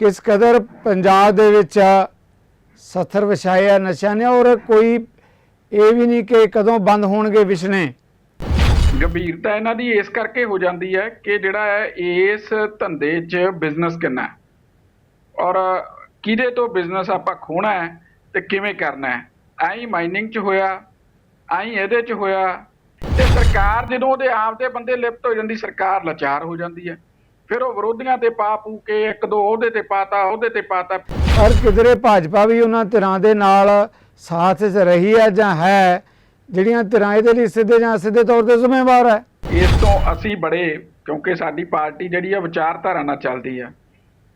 ਕਿਸ ਕਦਰ ਪੰਜਾਬ ਦੇ ਵਿੱਚ ਸੱਥਰ ਵਿਛਾਇਆ ਨਸ਼ਿਆਂ ਨੇ ਔਰ ਕੋਈ ਇਹ ਵੀ ਨਹੀਂ ਕਿ ਕਦੋਂ ਬੰਦ ਹੋਣਗੇ ਵਿਛਣੇ? ਗੰਭੀਰਤਾ ਇਹਨਾਂ ਦੀ ਇਸ ਕਰਕੇ ਹੋ ਜਾਂਦੀ ਹੈ ਕਿ ਜਿਹੜਾ ਹੈ ਇਸ ਧੰਦੇ 'ਚ ਬਿਜ਼ਨਸ ਕਿੰਨਾ ਹੈ? ਔਰ ਕਿਹਦੇ ਤੋਂ ਬਿਜ਼ਨਸ ਆਪਾਂ ਖੋਣਾ ਹੈ ਤੇ ਕਿਵੇਂ ਕਰਨਾ ਹੈ? ਐਂ ਮਾਈਨਿੰਗ 'ਚ ਹੋਇਆ, ਐਂ ਇਹਦੇ 'ਚ ਹੋਇਆ ਤੇ ਸਰਕਾਰ ਜਦੋਂ ਉਹਦੇ ਆਪ ਦੇ ਬੰਦੇ ਲਿਪਤ ਹੋ ਜਾਂਦੀ, ਸਰਕਾਰ ਲਾਚਾਰ ਹੋ ਜਾਂਦੀ ਹੈ। ਫਿਰ ਉਹ ਵਿਰੋਧੀਆਂ ਤੇ ਪਾ ਪੂ ਕੇ ਇੱਕ ਦੋ ਉਹਦੇ ਤੇ ਪਾਤਾ ਉਹਦੇ ਤੇ ਪਾਤਾ। ਪਰ ਕਿਧਰੇ ਭਾਜਪਾ ਵੀ ਉਹਨਾਂ ਧਿਰਾਂ ਦੇ ਨਾਲ ਸਾਥ 'ਚ ਰਹੀ ਹੈ ਜਾਂ ਹੈ ਜਿਹੜੀਆਂ ਧਿਰਾਂ ਇਹਦੇ ਲਈ ਸਿੱਧੇ ਜਾਂ ਸਿੱਧੇ ਤੌਰ ਤੇ ਜ਼ਿੰਮੇਵਾਰ ਹੈ? ਇਸ ਤੋਂ ਅਸੀਂ ਬੜੇ ਕਿਉਂਕਿ ਸਾਡੀ ਪਾਰਟੀ ਜਿਹੜੀ ਆ ਵਿਚਾਰਧਾਰਾ ਨਾਲ ਚੱਲਦੀ ਆ।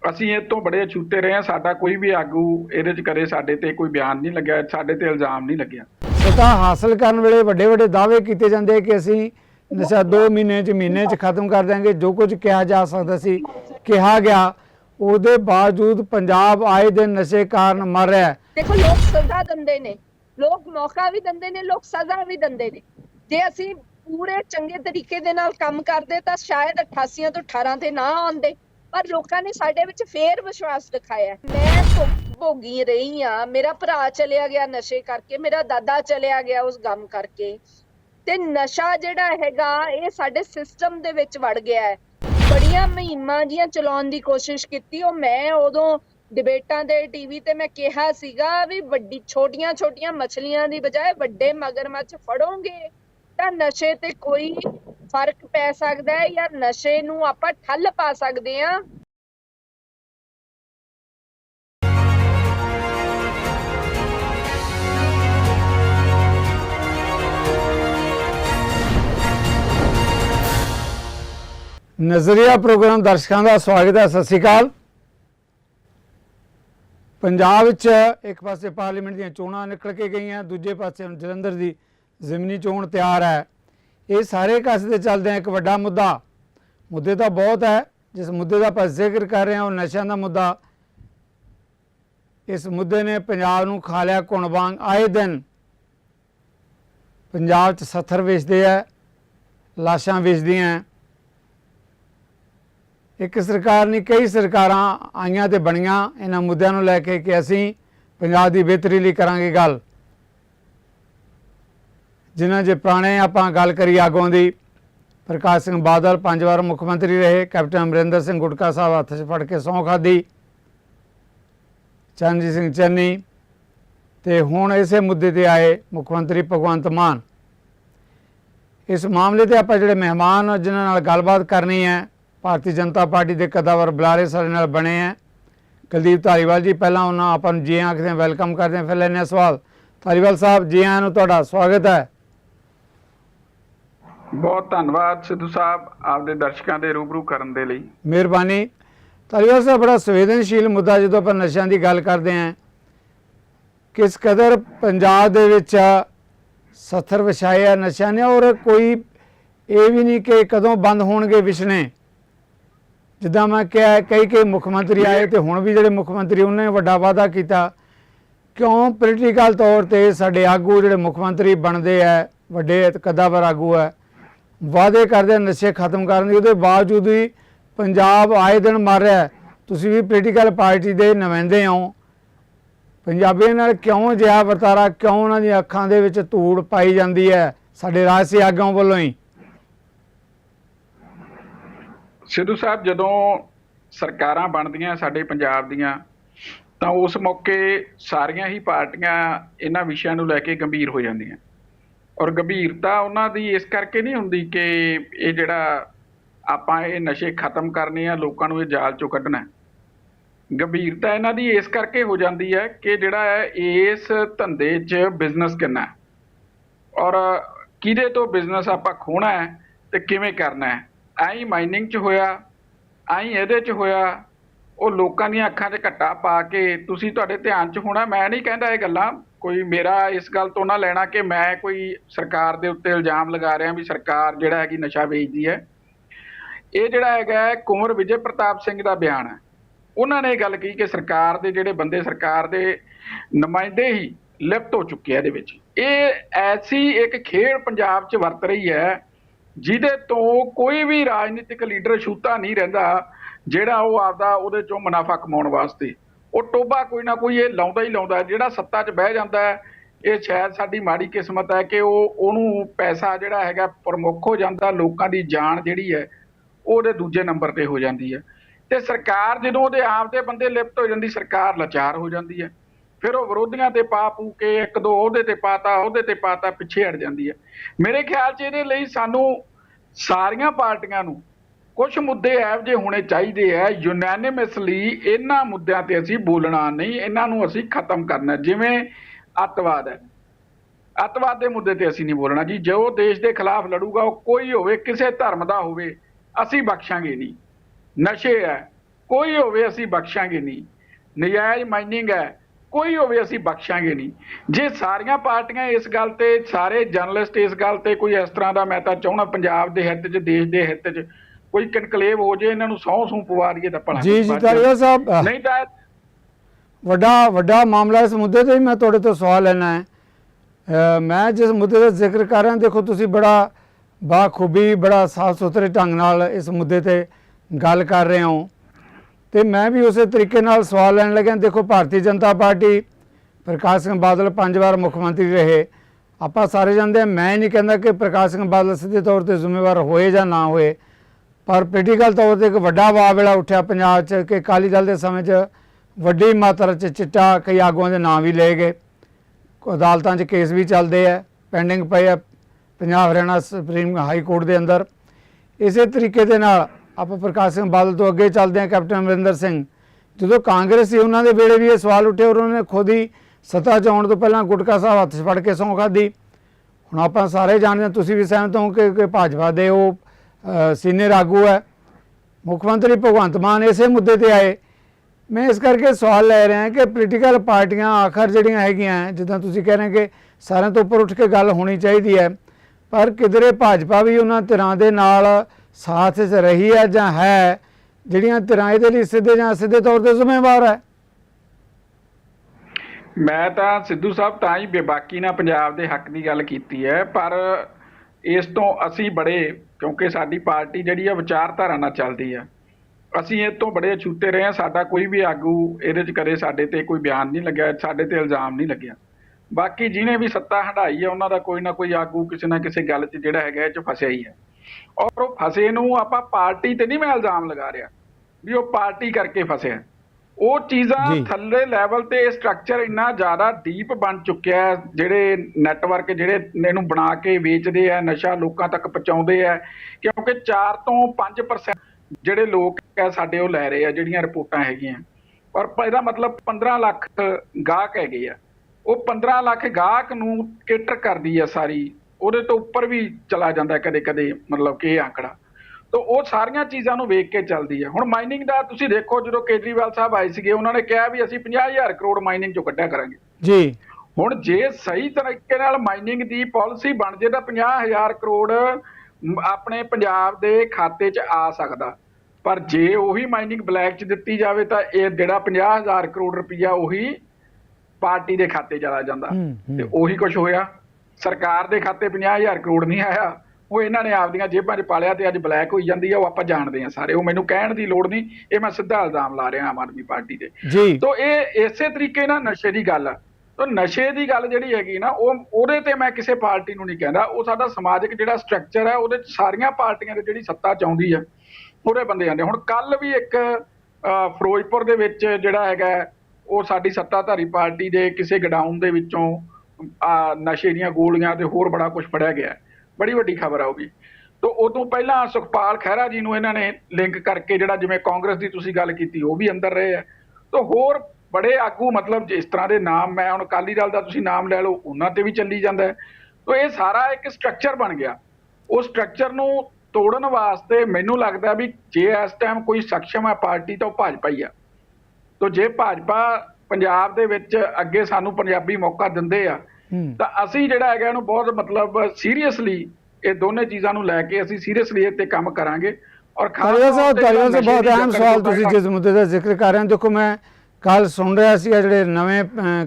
ਅਸੀਂ ਇਹ ਤੋਂ ਬੜੇ ਅਛੂਤੇ ਰਹੇ ਆ ਸਾਡਾ ਕੋਈ ਵੀ ਆਗੂ ਇਹਦੇ 'ਚ ਕਰੇ ਸਾਡੇ ਤੇ ਕੋਈ ਬਿਆਨ ਨਹੀਂ ਲੱਗਿਆ ਸਾਡੇ ਤੇ ਇਲਜ਼ਾਮ ਨਹੀਂ ਲੱਗਿਆ। ਸਤਾ ਹਾਸਲ ਕਰਨ ਵੇਲੇ ਵੱਡੇ ਵੱਡੇ ਦਾਅਵੇ ਕੀਤੇ ਜਾਂਦੇ ਕਿ ਅਸੀਂ ਨਸ਼ਾ 2 ਮਹੀਨੇ 'ਚ ਮਹੀਨੇ 'ਚ ਖਤਮ ਕਰ ਦਿਆਂਗੇ। ਜੋ ਕੁਝ ਕਿਹਾ ਜਾ ਸਕਦਾ ਸੀ, ਕਿਹਾ ਗਿਆ। ਉਹਦੇ ਬਾਵਜੂਦ ਪੰਜਾਬ ਆਏ ਦਿਨ ਨਸ਼ੇ ਕਾਰਨ ਮਰ ਰਿਹਾ ਹੈ। ਦੇਖੋ, ਲੋਕ ਸਜ਼ਾ ਦਿੰਦੇ ਨੇ। ਲੋਕ ਮੌਕਾ ਵੀ ਦਿੰਦੇ ਨੇ, ਲੋਕ ਸਜ਼ਾ ਵੀ ਦਿੰਦੇ ਨੇ। ਜੇ ਅਸੀਂ ਪੂਰੇ ਚੰਗੇ ਤਰੀਕੇ ਦੇ ਨਾਲ ਕੰਮ ਕਰਦੇ ਤਾਂ ਸ਼ਾਇਦ 88 ਤੋਂ 18 ਤੇ ਨਾ ਆਉਂਦੇ। ਪਰ ਲੋਕਾਂ ਨੇ ਸਾਡੇ ਵਿੱਚ ਫੇਰ ਵਿਸ਼ਵਾਸ ਦਿਖਾਇਆ ਮੈਂ ਭੋਗੀ ਰਹੀ ਆ ਮੇਰਾ ਭਰਾ ਚਲਿਆ ਗਿਆ ਨਸ਼ੇ ਕਰਕੇ, ਮੇਰਾ ਦਾਦਾ ਚਲਿਆ ਗਿਆ ਉਸ ਗਮ ਕਰਕੇ। ਤੇ ਨਸ਼ਾ ਜਿਹੜਾ ਹੈਗਾ, ਇਹ ਸਾਡੇ ਸਿਸਟਮ ਦੇ ਵਿੱਚ ਵੜ ਗਿਆ ਹੈ। ਬੜੀਆਂ ਮੁਹਿੰਮਾਂ ਜੀਆਂ ਚਲਾਉਣ ਦੀ ਕੋਸ਼ਿਸ਼ ਕੀਤੀ, ਉਹ ਮੈਂ ਉਦੋਂ ਡਿਬੇਟਾਂ ਦੇ ਟੀਵੀ ਤੇ ਮੈਂ ਕਿਹਾ ਸੀਗਾ ਵੀ ਵੱਡੀ, ਛੋਟੀਆਂ ਛੋਟੀਆਂ ਮਛਲੀਆਂ ਦੀ ਬਜਾਏ ਵੱਡੇ ਮਗਰਮੱਛ ਫੜੋਗੇ। ਤਾਂ ਨਸ਼ੇ ਤੇ ਕੋਈ ਫ਼ਰਕ ਪੈ ਸਕਦਾ ਹੈ ਜਾਂ ਨਸ਼ੇ ਨੂੰ ਆਪਾਂ ਠੱਲ ਪਾ ਸਕਦੇ ਹਾਂ? ਨਜ਼ਰੀਆ ਪ੍ਰੋਗਰਾਮ ਦਰਸ਼ਕਾਂ ਦਾ ਸਵਾਗਤ ਹੈ, ਸਤਿ ਸ਼੍ਰੀ ਅਕਾਲ। ਪੰਜਾਬ ਵਿੱਚ ਇੱਕ ਪਾਸੇ ਪਾਰਲੀਮੈਂਟ ਦੀਆਂ ਚੋਣਾਂ ਨਿਕਲ ਕੇ ਗਈਆਂ, ਦੂਜੇ ਪਾਸੇ ਹੁਣ ਜਲੰਧਰ ਦੀ ਜ਼ਿਮਨੀ ਚੋਣ ਤਿਆਰ ਹੈ। ਇਹ ਸਾਰੇ ਕਾਸੇ ਤੇ ਚੱਲਦੇ ਆ, ਇੱਕ ਵੱਡਾ ਮੁੱਦਾ। ਮੁੱਦੇ ਤਾਂ ਬਹੁਤ ਹੈ, ਜਿਸ ਮੁੱਦੇ ਦਾ ਆਪਾਂ ਜ਼ਿਕਰ ਕਰ ਰਹੇ ਹਾਂ, ਉਹ ਨਸ਼ਿਆਂ ਦਾ ਮੁੱਦਾ। ਇਸ ਮੁੱਦੇ ਨੇ ਪੰਜਾਬ ਨੂੰ ਖਾ ਲਿਆ ਘੁਣ ਵਾਂਗ। ਆਏ ਦਿਨ ਪੰਜਾਬ 'ਚ ਸੱਥਰ ਵੇਚਦੇ ਆ, ਲਾਸ਼ਾਂ ਵੇਚਦੀਆਂ ਇੱਕ ਸਰਕਾਰ ਨਹੀਂ, ਕਈ ਸਰਕਾਰਾਂ ਆਈਆਂ ਤੇ ਬਣੀਆਂ। ਇਹਨਾਂ ਮੁੱਦਿਆਂ ਨੂੰ ਲੈ ਕੇ ਕਿ ਅਸੀਂ ਪੰਜਾਬ ਦੀ ਬਿਹਤਰੀ ਲਈ ਕਰਾਂਗੇ ਗੱਲ। ਜਿਨ੍ਹਾਂ ਜੇ ਪੁਰਾਣੇ ਆਪਾਂ ਗੱਲ ਕਰੀ ਆਗੋਂ ਦੀ, ਪ੍ਰਕਾਸ਼ ਸਿੰਘ ਬਾਦਲ ਪੰਜ ਵਾਰ ਮੁੱਖ ਮੰਤਰੀ ਰਹੇ, ਕੈਪਟਨ ਅਮਰਿੰਦਰ ਸਿੰਘ ਗੁਟਕਾ ਸਾਹਿਬ ਹੱਥ 'ਚ ਫੜ ਕੇ ਸਹੁੰ ਖਾਦੀ ਚਰਨਜੀਤ ਸਿੰਘ ਚੰਨੀ ਤੇ ਹੁਣ ਇਸੇ ਮੁੱਦੇ ਤੇ ਆਏ ਮੁੱਖ ਮੰਤਰੀ ਭਗਵੰਤ ਮਾਨ। ਇਸ ਮਾਮਲੇ ਤੇ ਆਪਾਂ ਜਿਹੜੇ ਮਹਿਮਾਨ ਜਿਨ੍ਹਾਂ ਨਾਲ ਗੱਲਬਾਤ ਕਰਨੀ ਹੈ ਭਾਰਤੀ ਜਨਤਾ ਪਾਰਟੀ ਦੇ ਕਦਾਵਰ ਬੁਲਾਰੇ ਸਾਡੇ ਨਾਲ ਬਣੇ ਹੈ ਕੁਲਦੀਪ ਧਾਰੀਵਾਲ ਜੀ ਪਹਿਲਾਂ ਉਹਨਾਂ ਆਪਾਂ ਨੂੰ ਜੀ ਆਖਦੇ ਹਾਂ ਵੈਲਕਮ ਕਰਦੇ ਹਾਂ ਫਿਰ ਲੈਂਦੇ ਹਾਂ ਸਵਾਲ। ਧਾਰੀਵਾਲ ਸਾਹਿਬ ਜੀ ਆਇਆਂ ਨੂੰ ਤੁਹਾਡਾ ਸਵਾਗਤ ਹੈ। ਬਹੁਤ ਧੰਨਵਾਦ ਸਿੱਧੂ ਸਾਹਿਬ ਆਪਦੇ ਦਰਸ਼ਕਾਂ ਦੇ ਰੂਬਰੂ ਕਰਨ ਦੇ ਲਈ। ਮਿਹਰਬਾਨੀ। ਧਾਰੀਵਾਲ ਸਾਹਿਬ ਬੜਾ ਸੰਵੇਦਨਸ਼ੀਲ ਮੁੱਦਾ ਜਦੋਂ ਆਪਾਂ ਨਸ਼ਿਆਂ ਦੀ ਗੱਲ ਕਰਦੇ ਹਾਂ ਕਿਸ ਕਦਰ ਪੰਜਾਬ ਦੇ ਵਿੱਚ ਸੱਥਰ ਵਿਛਾਇਆ ਨਸ਼ਿਆਂ ਨੇ ਔਰ ਕੋਈ ਇਹ ਵੀ ਨਹੀਂ ਕਿ ਕਦੋਂ ਬੰਦ ਹੋਣਗੇ ਵਿਛਣੇ। ਜਿੱਦਾਂ ਮੈਂ ਕਿਹਾ, ਕਈ ਕਈ ਮੁੱਖ ਮੰਤਰੀ ਆਏ ਤੇ ਹੁਣ ਵੀ ਜਿਹੜੇ ਮੁੱਖ ਮੰਤਰੀ ਉਹਨਾਂ ਨੇ ਵੱਡਾ ਵਾਅਦਾ ਕੀਤਾ। ਕਿਉਂ? ਪੋਲੀਟੀਕਲ ਤੌਰ ਤੇ ਸਾਡੇ ਆਗੂ ਜਿਹੜੇ ਮੁੱਖ ਮੰਤਰੀ ਬਣਦੇ ਆ, ਵੱਡੇ ਕਦਾਵਰ ਆਗੂ ਹੈ ਵਾਅਦੇ ਕਰਦੇ ਨਸ਼ੇ ਖਤਮ ਕਰਨ ਦੀ, ਉਹਦੇ ਬਾਵਜੂਦ ਵੀ ਪੰਜਾਬ ਆਏ ਦਿਨ ਮਰ ਰਿਹਾ ਤੁਸੀਂ ਵੀ ਪੋਲੀਟੀਕਲ ਪਾਰਟੀ ਦੇ ਨੁਮਾਇੰਦੇ ਹੋ। ਪੰਜਾਬੀਆਂ ਨਾਲ ਕਿਉਂ ਜਿਹਾ ਵਰਤਾਰਾ, ਕਿਉਂ ਉਹਨਾਂ ਦੀਆਂ ਅੱਖਾਂ ਦੇ ਵਿੱਚ ਧੂੜ ਪਾਈ ਜਾਂਦੀ ਹੈ ਸਾਡੇ ਰਾਜਸੀ ਆਗੂਆਂ ਵੱਲੋਂ ਹੀ? ਸਿੱਧੂ ਸਾਹਿਬ, ਜਦੋਂ ਸਰਕਾਰਾਂ ਬਣਦੀਆਂ, ਸਾਡੇ ਪੰਜਾਬ ਦੀਆਂ, ਤਾਂ ਉਸ ਮੌਕੇ ਸਾਰੀਆਂ ਹੀ ਪਾਰਟੀਆਂ ਇਹਨਾਂ ਵਿਸ਼ਿਆਂ ਨੂੰ ਲੈ ਕੇ ਗੰਭੀਰ ਹੋ ਜਾਂਦੀਆਂ। ਔਰ ਗੰਭੀਰਤਾ ਉਹਨਾਂ ਦੀ ਇਸ ਕਰਕੇ ਨਹੀਂ ਹੁੰਦੀ ਕਿ ਇਹ ਜਿਹੜਾ ਆਪਾਂ ਇਹ ਨਸ਼ੇ ਖਤਮ ਕਰਨੇ ਆ, ਲੋਕਾਂ ਨੂੰ ਇਹ ਜਾਲ ਚੋਂ ਕੱਢਣਾ ਗੰਭੀਰਤਾ ਇਹਨਾਂ ਦੀ ਇਸ ਕਰਕੇ ਹੋ ਜਾਂਦੀ ਹੈ ਕਿ ਜਿਹੜਾ ਹੈ, ਇਸ ਧੰਦੇ 'ਚ ਬਿਜ਼ਨਸ ਕਿੰਨਾ ਔਰ ਕਿਹਦੇ ਤੋਂ ਬਿਜ਼ਨਸ ਆਪਾਂ ਖੋਣਾ ਹੈ ਤੇ ਕਿਵੇਂ ਕਰਨਾ ਹੈ। ਐਂ ਮਾਈਨਿੰਗ 'ਚ ਹੋਇਆ ਐਂ ਇਹਦੇ 'ਚ ਹੋਇਆ ਉਹ ਲੋਕਾਂ ਦੀਆਂ ਅੱਖਾਂ 'ਚ ਘੱਟਾ ਪਾ ਕੇ ਤੁਸੀਂ ਤੁਹਾਡੇ ਧਿਆਨ 'ਚ ਹੋਣਾ ਮੈਂ ਨਹੀਂ ਕਹਿੰਦਾ ਇਹ ਗੱਲਾਂ ਕੋਈ ਮੇਰਾ ਇਸ ਗੱਲ ਤੋਂ ਨਾ ਲੈਣਾ ਕਿ ਮੈਂ ਕੋਈ ਸਰਕਾਰ ਦੇ ਉੱਤੇ ਇਲਜ਼ਾਮ ਲਗਾ ਰਿਹਾ ਵੀ ਸਰਕਾਰ ਜਿਹੜਾ ਹੈਗੀ ਨਸ਼ਾ ਵੇਚਦੀ ਹੈ। ਇਹ ਜਿਹੜਾ ਹੈਗਾ ਹੈ, ਕੁੰਵਰ ਵਿਜੇ ਪ੍ਰਤਾਪ ਸਿੰਘ ਦਾ ਬਿਆਨ ਹੈ। ਉਹਨਾਂ ਨੇ ਇਹ ਗੱਲ ਕਹੀ ਕਿ ਸਰਕਾਰ ਦੇ ਜਿਹੜੇ ਬੰਦੇ ਸਰਕਾਰ ਦੇ ਨੁਮਾਇੰਦੇ ਹੀ ਲਿਪਤ ਹੋ ਚੁੱਕੇ ਆ ਇਹਦੇ ਵਿੱਚ। ਇਹ ਐਸੀ ਇੱਕ ਖੇਡ ਪੰਜਾਬ 'ਚ ਵਰਤ ਰਹੀ ਹੈ ਜਿਹਦੇ ਤੋਂ ਕੋਈ ਵੀ ਰਾਜਨੀਤਿਕ ਲੀਡਰ ਛੂਤਾ ਨਹੀਂ ਰਹਿੰਦਾ, ਜਿਹੜਾ ਉਹ ਆਪਦਾ ਉਹਦੇ ਚੋਂ ਮੁਨਾਫਾ ਕਮਾਉਣ ਵਾਸਤੇ। ਉਹ ਟੋਬਾ ਕੋਈ ਨਾ ਕੋਈ ਇਹ ਲਾਉਂਦਾ ਹੀ ਲਾਉਂਦਾ ਜਿਹੜਾ ਸੱਤਾ 'ਚ ਬਹਿ ਜਾਂਦਾ ਇਹ ਸ਼ਾਇਦ ਸਾਡੀ ਮਾੜੀ ਕਿਸਮਤ ਹੈ ਕਿ ਉਹ ਉਹਨੂੰ ਪੈਸਾ ਜਿਹੜਾ ਹੈਗਾ ਪ੍ਰਮੁੱਖ ਹੋ ਜਾਂਦਾ, ਲੋਕਾਂ ਦੀ ਜਾਨ ਜਿਹੜੀ ਹੈ, ਉਹ ਉਹਦੇ ਦੂਜੇ ਨੰਬਰ ਤੇ ਹੋ ਜਾਂਦੀ ਹੈ। ਤੇ ਸਰਕਾਰ ਜਦੋਂ ਉਹਦੇ ਆਪ ਦੇ ਬੰਦੇ ਲਿਪਤ ਹੋ ਜਾਂਦੀ, ਸਰਕਾਰ ਲਾਚਾਰ ਹੋ ਜਾਂਦੀ ਹੈ। ਫਿਰ ਉਹ ਵਿਰੋਧੀਆਂ ਤੇ ਪਾ ਪੂ ਕੇ ਇੱਕ ਦੋ ਉਹਦੇ ਤੇ ਪਾਤਾ, ਉਹਦੇ ਤੇ ਪਾਤਾ, ਪਿੱਛੇ ਹਟ ਜਾਂਦੀ ਹੈ। ਮੇਰੇ ਖਿਆਲ 'ਚ ਇਹਦੇ ਲਈ ਸਾਨੂੰ ਸਾਰੀਆਂ ਪਾਰਟੀਆਂ ਨੂੰ ਕੁਝ ਮੁੱਦੇ ਇਹੋ ਜਿਹੇ ਹੋਣੇ ਚਾਹੀਦੇ ਆ ਯੂਨੈਨਿਮਸਲੀ ਇਹਨਾਂ ਮੁੱਦਿਆਂ ਤੇ ਅਸੀਂ ਬੋਲਣਾ ਨਹੀਂ, ਇਹਨਾਂ ਨੂੰ ਅਸੀਂ ਖਤਮ ਕਰਨਾ, ਜਿਵੇਂ ਅੱਤਵਾਦ ਹੈ। ਅੱਤਵਾਦ ਦੇ ਮੁੱਦੇ ਤੇ ਅਸੀਂ ਨਹੀਂ ਬੋਲਣਾ ਜੀ, ਜੋ ਦੇਸ਼ ਦੇ ਖਿਲਾਫ ਲੜੂਗਾ, ਉਹ ਕੋਈ ਹੋਵੇ, ਕਿਸੇ ਧਰਮ ਦਾ ਹੋਵੇ, ਅਸੀਂ ਬਖਸ਼ਾਂਗੇ ਨਹੀਂ। ਨਸ਼ੇ ਹੈ, ਕੋਈ ਹੋਵੇ, ਅਸੀਂ ਬਖਸ਼ਾਂਗੇ ਨਹੀਂ। ਨਜਾਇਜ਼ ਮਾਈਨਿੰਗ ਹੈ ਕੋਈ ਹੋਵੇ ਅਸੀਂ ਬਖਸ਼ਾਂਗੇ ਨਹੀਂ। ਜੇ ਸਾਰੀਆਂ ਪਾਰਟੀਆਂ ਇਸ ਗੱਲ ਤੇ ਸਾਰੇ ਜਰਨਲਿਸਟ ਇਸ ਗੱਲ ਤੇ ਕੋਈ ਇਸ ਤਰ੍ਹਾਂ ਦਾ ਮੈਂ ਤਾਂ ਚਾਹੁੰਦਾ ਪੰਜਾਬ ਦੇ ਹਿੱਤ 'ਚ ਦੇਸ਼ ਦੇ ਹਿੱਤ 'ਚ ਕੋਈ ਕਨਕਲੇਵ ਹੋ ਜੇ ਇਹਨਾਂ ਨੂੰ ਸੂੰ ਪਵਾ ਦਈਏ ਤਾਂ ਭਲਾ ਜੀ ਜੀ ਤਾਲੀਆ ਸਾਹਿਬ ਨਹੀਂ ਤਾਂ ਵੱਡਾ ਵੱਡਾ ਮਾਮਲਾ ਇਸ ਮੁੱਦੇ ਤੇ ਮੈਂ ਤੁਹਾਡੇ ਤੋਂ ਸਵਾਲ ਲੈਣਾ ਹੈ। ਮੈਂ ਜਿਸ ਮੁੱਦੇ ਦਾ ਜ਼ਿਕਰ ਕਰ ਰਿਹਾ ਦੇਖੋ ਤੁਸੀਂ ਬੜਾ ਬਾਖੂਬੀ ਬੜਾ ਸਾਫ਼ ਸੁਥਰੇ ਢੰਗ ਨਾਲ ਇਸ ਮੁੱਦੇ ਤੇ ਗੱਲ ਕਰ ਰਹੇ ਹੋ। ਤੇ ਮੈਂ ਵੀ ਉਸੇ ਤਰੀਕੇ ਨਾਲ ਸਵਾਲ ਲੈਣ ਲੱਗਿਆ, ਦੇਖੋ ਭਾਰਤੀ ਜਨਤਾ ਪਾਰਟੀ, ਪ੍ਰਕਾਸ਼ ਸਿੰਘ ਬਾਦਲ ਪੰਜ ਵਾਰ ਮੁੱਖ ਮੰਤਰੀ ਰਹੇ। ਆਪਾਂ ਸਾਰੇ ਜਾਣਦੇ ਹਾਂ, ਮੈਂ ਨਹੀਂ ਕਹਿੰਦਾ ਕਿ ਪ੍ਰਕਾਸ਼ ਸਿੰਘ ਬਾਦਲ ਸਿੱਧੇ ਤੌਰ ਤੇ ਜ਼ਿੰਮੇਵਾਰ ਹੋਏ ਜਾਂ ਨਾ ਹੋਏ, ਪਰ ਪੋਲੀਟੀਕਲ ਤੌਰ ਤੇ ਇੱਕ ਵੱਡਾ ਵਾਵੜਾ ਉੱਠਿਆ ਪੰਜਾਬ 'ਚ ਕਿ ਅਕਾਲੀ ਦਲ ਦੇ ਸਮੇਂ 'ਚ ਵੱਡੀ ਮਾਤਰਾ 'ਚ ਚਿੱਟਾ ਕਈ ਆਗੂਆਂ ਦੇ ਨਾਂ ਵੀ ਲਏ ਗਏ। ਅਦਾਲਤਾਂ 'ਚ ਕੇਸ ਵੀ ਚੱਲਦੇ ਆ ਪੈਂਡਿੰਗ ਪਏ ਆ Punjab Haryana supreme high court ਦੇ ਅੰਦਰ। ਇਸੇ ਤਰੀਕੇ ਦੇ ਨਾਲ ਆਪਾਂ ਪ੍ਰਕਾਸ਼ ਸਿੰਘ ਬਾਦਲ ਤੋਂ ਅੱਗੇ ਚੱਲਦੇ ਹਾਂ, ਕੈਪਟਨ ਅਮਰਿੰਦਰ ਸਿੰਘ। ਜਦੋਂ ਕਾਂਗਰਸ ਸੀ, ਉਹਨਾਂ ਦੇ ਵੇਲੇ ਵੀ ਇਹ ਸਵਾਲ ਉੱਠੇ ਔਰ ਉਹਨਾਂ ਨੇ ਖੁਦ ਹੀ ਸੱਤਾ 'ਚ ਆਉਣ ਤੋਂ ਪਹਿਲਾਂ ਗੁਟਕਾ ਸਾਹਿਬ ਹੱਥ 'ਚ ਫੜ ਕੇ ਸੌਂ ਖਾਧੀ। ਹੁਣ ਆਪਾਂ ਸਾਰੇ ਜਾਣਦੇ ਹਾਂ, ਤੁਸੀਂ ਵੀ ਸਹਿਮਤ ਹੋ ਕਿ ਭਾਜਪਾ ਦੇ ਉਹ ਸੀਨੀਅਰ ਆਗੂ ਹੈ। ਮੁੱਖ ਮੰਤਰੀ ਭਗਵੰਤ ਮਾਨ ਇਸੇ ਮੁੱਦੇ ਤੇ ਆਏ। ਮੈਂ ਇਸ ਕਰਕੇ ਸਵਾਲ ਲੈ ਰਿਹਾ ਕਿ ਪੋਲੀਟੀਕਲ ਪਾਰਟੀਆਂ ਆਖਰ ਜਿਹੜੀਆਂ ਹੈਗੀਆਂ, ਜਿੱਦਾਂ ਤੁਸੀਂ ਕਹਿ ਰਹੇ ਕਿ ਸਾਰਿਆਂ ਤੋਂ ਉੱਪਰ ਉੱਠ ਕੇ ਗੱਲ ਹੋਣੀ ਚਾਹੀਦੀ ਹੈ, ਪਰ ਕਿਧਰੇ ਭਾਜਪਾ ਵੀ ਉਹਨਾਂ ਧਿਰਾਂ ਦੇ ਨਾਲ ਸਾਥ 'ਚ ਰਹੀ ਹੈ ਜਾਂ ਹੈ, ਜਿਹੜੀਆਂ ਧਿਰਾਂ ਇਹਦੇ ਲਈ ਸਿੱਧੇ ਜਾਂ ਸਿੱਧੇ ਤੌਰ ਤੇ ਜ਼ਿੰਮੇਵਾਰ ਹੈ? ਮੈਂ ਤਾਂ ਸਿੱਧੂ ਸਾਹਿਬ ਤਾਂ ਹੀ ਬੇਬਾਕੀ ਨਾਲ ਪੰਜਾਬ ਦੇ ਹੱਕ ਦੀ ਗੱਲ ਕੀਤੀ ਹੈ, ਪਰ ਇਸ ਤੋਂ ਅਸੀਂ ਬੜੇ, ਕਿਉਂਕਿ ਸਾਡੀ ਪਾਰਟੀ ਜਿਹੜੀ ਆ ਵਿਚਾਰਧਾਰਾ ਨਾਲ ਚੱਲਦੀ ਆ ਅਸੀਂ ਇਹ ਤੋਂ ਬੜੇ ਅਛੂਤੇ ਰਹੇ ਹਾਂ, ਸਾਡਾ ਕੋਈ ਵੀ ਆਗੂ ਇਹਦੇ 'ਚ ਕਰੇ ਸਾਡੇ ਤੇ ਕੋਈ ਬਿਆਨ ਨਹੀਂ ਲੱਗਿਆ, ਸਾਡੇ ਤੇ ਇਲਜ਼ਾਮ ਨਹੀਂ ਲੱਗਿਆ। ਬਾਕੀ ਜਿਹਨੇ ਵੀ ਸੱਤਾ ਹੰਢਾਈ ਹੈ, ਉਹਨਾਂ ਦਾ ਕੋਈ ਨਾ ਕੋਈ ਆਗੂ ਕਿਸੇ ਨਾ ਕਿਸੇ ਗੱਲ 'ਚ ਜਿਹੜਾ ਹੈਗਾ ਇਹ 'ਚ ਫਸਿਆ ਹੀ ਹੈ। ਔਰ ਉਹ ਫਸੇ ਨੂੰ ਆਪਾਂ ਪਾਰਟੀ ਤੇ ਨਹੀਂ ਮੈਂ ਇਲਜ਼ਾਮ ਲਗਾ ਰਿਹਾ ਵੀ ਉਹ ਪਾਰਟੀ ਕਰਕੇ ਫਸਿਆ ਉਹ ਚੀਜ਼ਾਂ। ਥੱਲੇ ਲੈਵਲ ਤੇ ਇਹ ਸਟਰਕਚਰ ਇੰਨਾ ਜ਼ਿਆਦਾ ਡੀਪ ਬਣ ਚੁੱਕਿਆ ਹੈ ਜਿਹੜੇ ਨੈਟਵਰਕ ਜਿਹੜੇ ਇਹਨੂੰ ਬਣਾ ਕੇ ਵੇਚਦੇ ਆ ਨਸ਼ਾ ਲੋਕਾਂ ਤੱਕ ਪਹੁੰਚਾਉਂਦੇ ਆ ਕਿਉਂਕਿ 4 ਤੋਂ 5% ਜਿਹੜੇ ਲੋਕ ਹੈ ਸਾਡੇ ਉਹ ਲੈ ਰਹੇ ਆ ਜਿਹੜੀਆਂ ਰਿਪੋਰਟਾਂ ਹੈਗੀਆਂ। ਪਰ ਪ- ਇਹਦਾ ਮਤਲਬ 15 ਲੱਖ ਗਾਹਕ ਹੈਗੇ ਆ। ਉਹ 15 ਲੱਖ ਗਾਹਕ ਨੂੰ ਕੇਟਰ ਕਰਦੀ ਆ ਸਾਰੀ ਉਹਦੇ ਤੋਂ ਉੱਪਰ ਵੀ ਚਲਾ ਜਾਂਦਾ ਕਦੇ ਕਦੇ ਮਤਲਬ ਕਿ ਇਹ ਆંકੜਾ ਤਾਂ ਉਹ ਸਾਰੀਆਂ ਚੀਜ਼ਾਂ ਨੂੰ ਵੇਖ ਕੇ ਚੱਲਦੀ ਹੈ ਹੁਣ ਮਾਈਨਿੰਗ ਦਾ ਤੁਸੀਂ ਦੇਖੋ ਜਦੋਂ ਕੇਜਰੀਵਾਲ ਸਾਹਿਬ ਆਏ ਸੀਗੇ ਉਹਨਾਂ ਨੇ ਕਿਹਾ ਵੀ ਅਸੀਂ 50000 ਕਰੋੜ ਮਾਈਨਿੰਗ ਚੋਂ ਕੱਢਿਆ ਕਰਾਂਗੇ। ਜੀ। ਹੁਣ ਜੇ ਸਹੀ ਤਰੀਕੇ ਨਾਲ ਮਾਈਨਿੰਗ ਦੀ ਪਾਲਿਸੀ ਬਣ ਜੇ ਤਾਂ 50000 ਕਰੋੜ ਆਪਣੇ ਪੰਜਾਬ ਦੇ ਖਾਤੇ 'ਚ ਆ ਸਕਦਾ। ਪਰ ਜੇ ਉਹੀ ਮਾਈਨਿੰਗ ਬਲੈਕ 'ਚ ਦਿੱਤੀ ਜਾਵੇ ਤਾਂ ਇਹ ਜਿਹੜਾ 50000 ਕਰੋੜ ਰੁਪਈਆ ਉਹੀ ਪਾਰਟੀ ਦੇ ਖਾਤੇ ਚਲਾ ਜਾਂਦਾ। ਤੇ ਉਹੀ ਕੁਝ ਹੋਇਆ। ਸਰਕਾਰ ਦੇ ਖਾਤੇ 50000 ਕਰੋੜ ਨਹੀਂ ਆਇਆ। ਉਹ ਇਹਨਾਂ ਨੇ ਆਪਦੀਆਂ ਜੇਬਾਂ 'ਚ ਪਾਲਿਆ ਤੇ ਅੱਜ ਬਲੈਕ ਹੋਈ ਜਾਂਦੀ ਆ ਉਹ ਆਪਾਂ ਜਾਣਦੇ ਆ ਸਾਰੇ। ਉਹ ਮੈਨੂੰ ਕਹਿਣ ਦੀ ਲੋੜ ਨਹੀਂ ਇਹ ਮੈਂ ਸਿੱਧਾ ਇਲਜ਼ਾਮ ਲਾ ਰਿਹਾ ਆਮ ਆਦਮੀ ਪਾਰਟੀ ਤੇ। ਜੀ। ਤੋ ਇਹ ਇਸੇ ਤਰੀਕੇ ਨਾਲ ਨਸ਼ੇ ਦੀ ਗੱਲ ਆ। ਤੋ ਨਸ਼ੇ ਦੀ ਗੱਲ ਜਿਹੜੀ ਹੈਗੀ ਨਾ ਉਹ ਉਹਦੇ ਤੇ ਮੈਂ ਕਿਸੇ ਪਾਰਟੀ ਨੂੰ ਨਹੀਂ ਕਹਿੰਦਾ। ਉਹ ਸਾਡਾ ਸਮਾਜਿਕ ਜਿਹੜਾ ਸਟਰਕਚਰ ਹੈ ਉਹਦੇ 'ਚ ਸਾਰੀਆਂ ਪਾਰਟੀਆਂ ਦੇ ਜਿਹੜੀ ਸੱਤਾ ਚਾਹੁੰਦੀ ਆ ਉਹਦੇ ਬੰਦੇ ਆਂਦੇ ਹੁਣ ਕੱਲ ਵੀ ਇੱਕ ਫਿਰੋਜ਼ਪੁਰ ਦੇ ਵਿੱਚ ਜਿਹੜਾ ਹੈਗਾ ਉਹ ਸਾਡੀ ਸੱਤਾਧਾਰੀ ਪਾਰਟੀ ਦੇ ਕਿਸੇ ਗਡਾਊਨ ਦੇ ਵਿੱਚੋਂ ਨਸ਼ੇ ਦੀਆਂ ਗੋਲੀਆਂ ਤੇ ਹੋਰ ਬੜਾ ਕੁਝ ਫੜਿਆ ਗਿਆ। ਬੜੀ ਵੱਡੀ ਖਬਰ ਆ ਉਹ ਵੀ। ਤੋ ਉਦੋਂ ਪਹਿਲਾਂ ਸੁਖਪਾਲ ਖਹਿਰਾ ਜੀ ਨੂੰ ਇਹਨਾਂ ਨੇ ਲਿੰਕ ਕਰਕੇ ਜਿਹੜਾ ਜਿਵੇਂ ਕਾਂਗਰਸ ਦੀ ਤੁਸੀਂ ਗੱਲ ਕੀਤੀ, ਉਹ ਵੀ ਅੰਦਰ ਰਹੇ ਆ। ਤੋ ਹੋਰ ਬੜੇ ਆਗੂ ਮਤਲਬ ਜਿਸ ਤਰ੍ਹਾਂ ਦੇ ਨਾਮ ਮੈਂ ਹੁਣ ਅਕਾਲੀ ਦਲ ਦਾ ਤੁਸੀਂ ਨਾਮ ਲੈ ਲਓ, ਉਹਨਾਂ ਤੇ ਵੀ ਚੱਲੀ ਜਾਂਦਾ ਹੈ। ਇਹ ਸਾਰਾ ਇੱਕ ਸਟਰਕਚਰ ਬਣ ਗਿਆ। ਉਹ ਸਟਰਕਚਰ ਨੂੰ ਤੋੜਨ ਵਾਸਤੇ ਮੈਨੂੰ ਲੱਗਦਾ ਵੀ ਜੇ ਇਸ ਟਾਈਮ ਕੋਈ ਸક્ષਮ ਹੈ ਪਾਰਟੀ, ਤਾਂ ਉਹ ਭਾਜਪਾ ਹੀ ਆ। ਤੋ ਜੇ ਭਾਜਪਾ ਪੰਜਾਬ ਦੇ ਵਿੱਚ ਅੱਗੇ ਸਾਨੂੰ ਪੰਜਾਬੀ ਮੌਕਾ ਦਿੰਦੇ ਆ। ਤਾਂ ਅਸੀਂ ਜਿਹੜਾ ਹੈਗਾ ਇਹਨੂੰ ਬਹੁਤ ਮਤਲਬ ਸੀਰੀਅਸਲੀ ਇਹ ਦੋਨੇ ਚੀਜ਼ਾਂ ਨੂੰ ਲੈ ਕੇ ਅਸੀਂ ਸੀਰੀਅਸਲੀ ਇਹ ਤੇ ਕੰਮ ਕਰਾਂਗੇ। ਔਰ ਤੌਰ ਸਾਹਿਬ ਤੇ ਤਾਲੀਆ ਜਿਹੜਾ ਸਾਹਿਬ ਬਹੁਤ ਅਹਿਮ ਸਵਾਲ ਤੁਸੀਂ ਜਿਸ ਮੁੱਦੇ ਦਾ ਜ਼ਿਕਰ ਕਰ ਰਹੇ ਹੋ। ਦੇਖੋ ਮੈਂ ਕੱਲ ਸੁਣ ਰਿਹਾ ਸੀ ਜਿਹੜੇ ਨਵੇਂ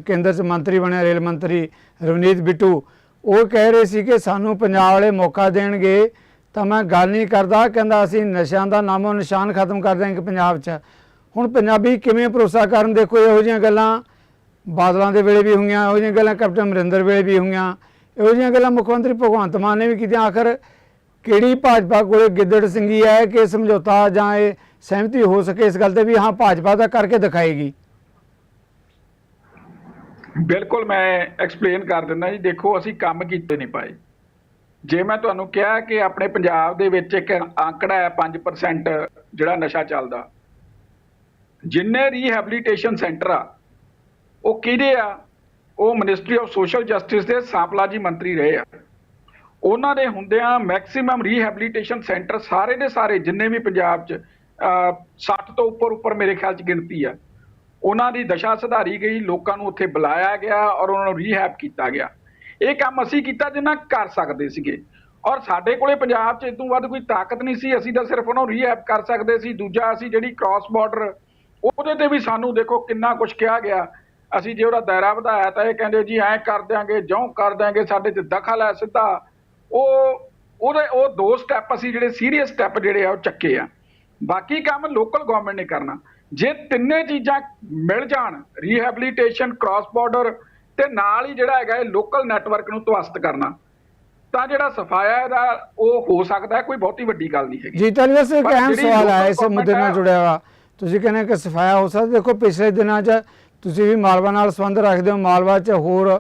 ਕੇਂਦਰ 'ਚ ਮੰਤਰੀ ਬਣੇ ਰੇਲ ਮੰਤਰੀ ਰਵਨੀਤ ਬਿੱਟੂ। ਉਹ ਕਹਿ ਰਹੇ ਸੀ ਕਿ ਸਾਨੂੰ ਪੰਜਾਬ ਵਾਲੇ ਮੌਕਾ ਦੇਣਗੇ। ਤਾਂ ਮੈਂ ਗੱਲ ਨਹੀਂ ਕਰਦਾ ਕਹਿੰਦਾ ਅਸੀਂ ਨਸ਼ਿਆਂ ਦਾ ਨਾਮੋ ਨਿਸ਼ਾਨ ਖਤਮ ਕਰ ਦਿਆਂਗੇ ਪੰਜਾਬ 'ਚ। ਹੁਣ ਪੰਜਾਬੀ ਕਿਵੇਂ ਭਰੋਸਾ ਕਰਨ, ਦੇਖੋ ਇਹੋ ਜਿਹੀਆਂ ਗੱਲਾਂ ਬਾਦਲਾਂ ਦੇ ਵੇਲੇ ਵੀ ਹੋਈਆਂ, ਇਹੋ ਜਿਹੀਆਂ ਗੱਲਾਂ ਕੈਪਟਨ ਅਮਰਿੰਦਰ ਵੇਲੇ ਵੀ ਹੋਈਆਂ, ਇਹੋ ਜਿਹੀਆਂ ਗੱਲਾਂ ਮੁੱਖ ਮੰਤਰੀ ਭਗਵੰਤ ਮਾਨ ਨੇ ਵੀ ਕੀਤੀਆਂ। ਆਖਰ ਕਿਹੜੀ ਭਾਜਪਾ ਕੋਲੇ ਗਿੱਦੜ ਸਿੰਘੀ ਹੈ ਕਿ ਸਮਝੌਤਾ ਜਾਂ ਇਹ ਸਹਿਮਤੀ ਹੋ ਸਕੇ ਇਸ ਗੱਲ ਤੇ ਵੀ ਹਾਂ ਭਾਜਪਾ ਦਾ ਕਰਕੇ ਦਿਖਾਏਗੀ? ਬਿਲਕੁਲ ਮੈਂ ਐਕਸਪਲੇਨ ਕਰ ਦਿੰਦਾ ਜੀ। ਦੇਖੋ, ਅਸੀਂ ਕੰਮ ਕੀਤੇ ਨਹੀਂ ਪਾਏ ਜੇ ਮੈਂ ਤੁਹਾਨੂੰ ਕਿਹਾ ਕਿ ਆਪਣੇ ਪੰਜਾਬ ਦੇ ਵਿੱਚ ਇੱਕ ਅੰਕੜਾ ਹੈ 5% ਜਿਹੜਾ ਨਸ਼ਾ ਚੱਲਦਾ ਜਿੰਨੇ ਰੀਹੈਬਿਲਿਟੇਸ਼ਨ ਸੈਂਟਰ ਆ ਉਹ ਕਿਹਦੇ ਆ? ਉਹ ਮਿਨਿਸਟਰੀ ਆਫ ਸੋਸ਼ਲ ਜਸਟਿਸ ਦੇ ਸਾਂਪਲਾ ਜੀ ਮੰਤਰੀ ਰਹੇ ਆ। ਉਹਨਾਂ ਦੇ ਹੁੰਦਿਆਂ ਮੈਕਸਿਮਮ ਰੀਹੈਬਿਲਿਟੇਸ਼ਨ ਸੈਂਟਰ ਸਾਰੇ ਦੇ ਸਾਰੇ ਜਿੰਨੇ ਵੀ ਪੰਜਾਬ 'ਚ ਅਹ, 60 ਤੋਂ ਉੱਪਰ ਉੱਪਰ ਮੇਰੇ ਖਿਆਲ 'ਚ ਗਿਣਤੀ ਆ ਉਹਨਾਂ ਦੀ ਦਸ਼ਾ ਸੁਧਾਰੀ ਗਈ ਲੋਕਾਂ ਨੂੰ ਉੱਥੇ ਬੁਲਾਇਆ ਗਿਆ ਔਰ ਉਹਨਾਂ ਨੂੰ ਰੀਹੈਬ ਕੀਤਾ ਗਿਆ। ਇਹ ਕੰਮ ਅਸੀਂ ਕੀਤਾ ਜਿੰਨਾ ਕਰ ਸਕਦੇ ਸੀਗੇ। ਔਰ ਸਾਡੇ ਕੋਲੇ ਪੰਜਾਬ 'ਚ ਇਸ ਤੋਂ ਵੱਧ ਕੋਈ ਤਾਕਤ ਨਹੀਂ ਸੀ ਅਸੀਂ ਤਾਂ ਸਿਰਫ ਉਹਨਾਂ ਨੂੰ ਰੀਹੈਬ ਕਰ ਸਕਦੇ ਸੀ। ਦੂਜਾ ਅਸੀਂ ਜਿਹੜੀ ਕ੍ਰਾਸ ਬਾਰਡਰ ਉਹਦੇ ਤੇ ਵੀ ਸਾਨੂੰ ਦੇਖੋ ਕਿੰਨਾ ਕੁਝ ਕਿਹਾ ਗਿਆ। ਅਸੀਂ ਜੇ ਉਹਦਾ ਦਾਇਰਾ ਵਧਾਇਆ ਤਾਂ ਇਹ ਕਹਿੰਦੇ ਜੀ ਐਂ ਕਰ ਦਿਆਂਗੇ ਜਿਉਂ ਕਰ ਦਿਆਂਗੇ ਸਾਡੇ ਤੇ ਦਖਲ ਹੈ ਸਿੱਧਾ। ਉਹ ਉਹਦੇ ਉਹ ਦੋ ਸਟੈਪ ਅਸੀਂ ਜਿਹੜੇ ਸੀਰੀਅਸ ਸਟੈਪ ਜਿਹੜੇ ਆ ਉਹ ਚੱਕੇ ਆ। ਬਾਕੀ ਕੰਮ ਲੋਕਲ ਗਵਰਨਮੈਂਟ ਨੇ ਕਰਨਾ। ਜੇ ਤਿੰਨੇ ਚੀਜ਼ਾਂ ਮਿਲ ਜਾਣ ਰੀਹੈਬਿਲਿਟੇਸ਼ਨ ਕ੍ਰਾਸ ਬਾਰਡਰ ਤੇ ਨਾਲ ਹੀ ਜਿਹੜਾ ਹੈਗਾ ਇਹ ਲੋਕਲ ਨੈਟਵਰਕ ਨੂੰ ਤਵਸਤ ਕਰਨਾ ਤਾਂ ਜਿਹੜਾ ਸਫਾਇਆ ਇਹਦਾ ਉਹ ਹੋ ਸਕਦਾ ਕੋਈ ਬਹੁਤੀ ਵੱਡੀ ਗੱਲ ਨਹੀਂ ਹੈਗੀ। ਜੀ ਤਾਂ ਇੱਕ ਅਹਿਮ ਜਿਹੜੀ ਸਵਾਲ ਹੈ ਇਸ ਮੁੱਦੇ ਨਾਲ ਜੁੜਿਆ ਹੋਇਆ। ਤੁਸੀਂ ਕਹਿੰਦੇ ਕਿ ਸਫਾਇਆ ਹੋ ਸਕਦਾ? ਦੇਖੋ, ਪਿਛਲੇ ਦਿਨਾਂ 'ਚ ਤੁਸੀਂ ਵੀ ਮਾਲਵਾ ਨਾਲ ਸੰਬੰਧ ਰੱਖਦੇ ਹੋ। ਮਾਲਵਾ 'ਚ ਹੋਰ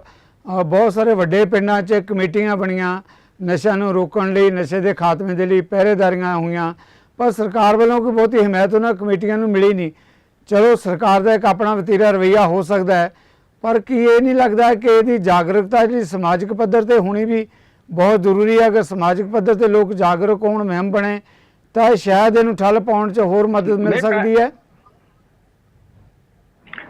ਬਹੁਤ ਸਾਰੇ ਵੱਡੇ ਪਿੰਡਾਂ 'ਚ ਕਮੇਟੀਆਂ ਬਣੀਆਂ। ਨਸ਼ਿਆਂ ਨੂੰ ਰੋਕਣ ਲਈ, ਨਸ਼ੇ ਦੇ ਖਾਤਮੇ ਦੇ ਲਈ ਪਹਿਰੇਦਾਰੀਆਂ ਹੋਈਆਂ। ਪਰ ਸਰਕਾਰ ਵੱਲੋਂ ਕੋਈ ਬਹੁਤੀ ਹਮਾਇਤ ਉਹਨਾਂ ਕਮੇਟੀਆਂ ਨੂੰ ਮਿਲੀ ਨਹੀਂ। ਚਲੋ, ਸਰਕਾਰ ਦਾ ਇੱਕ ਆਪਣਾ ਵਤੀਰਾ ਰਵਈਆ ਹੋ ਸਕਦਾ ਹੈ। ਪਰ ਕੀ ਇਹ ਨਹੀਂ ਲੱਗਦਾ ਕਿ ਇਹਦੀ ਜਾਗਰੂਕਤਾ ਜਿਹੜੀ ਸਮਾਜਿਕ ਪੱਧਰ ਤੇ ਹੋਣੀ ਵੀ ਬਹੁਤ ਜ਼ਰੂਰੀ ਹੈ? ਅਗਰ ਸਮਾਜਿਕ ਪੱਧਰ ਤੇ ਲੋਕ ਜਾਗਰੂਕ ਹੋਣ, ਮਹਿਮ ਬਣੇ ਤਾਂ ਸ਼ਾਇਦ ਇਹਨੂੰ ਠੱਲ ਪਾਉਣ 'ਚ ਹੋਰ ਮਦਦ ਮਿਲ ਨਹੀਂ, ਮੈਂ- ਸਕਦੀ ਹੈ।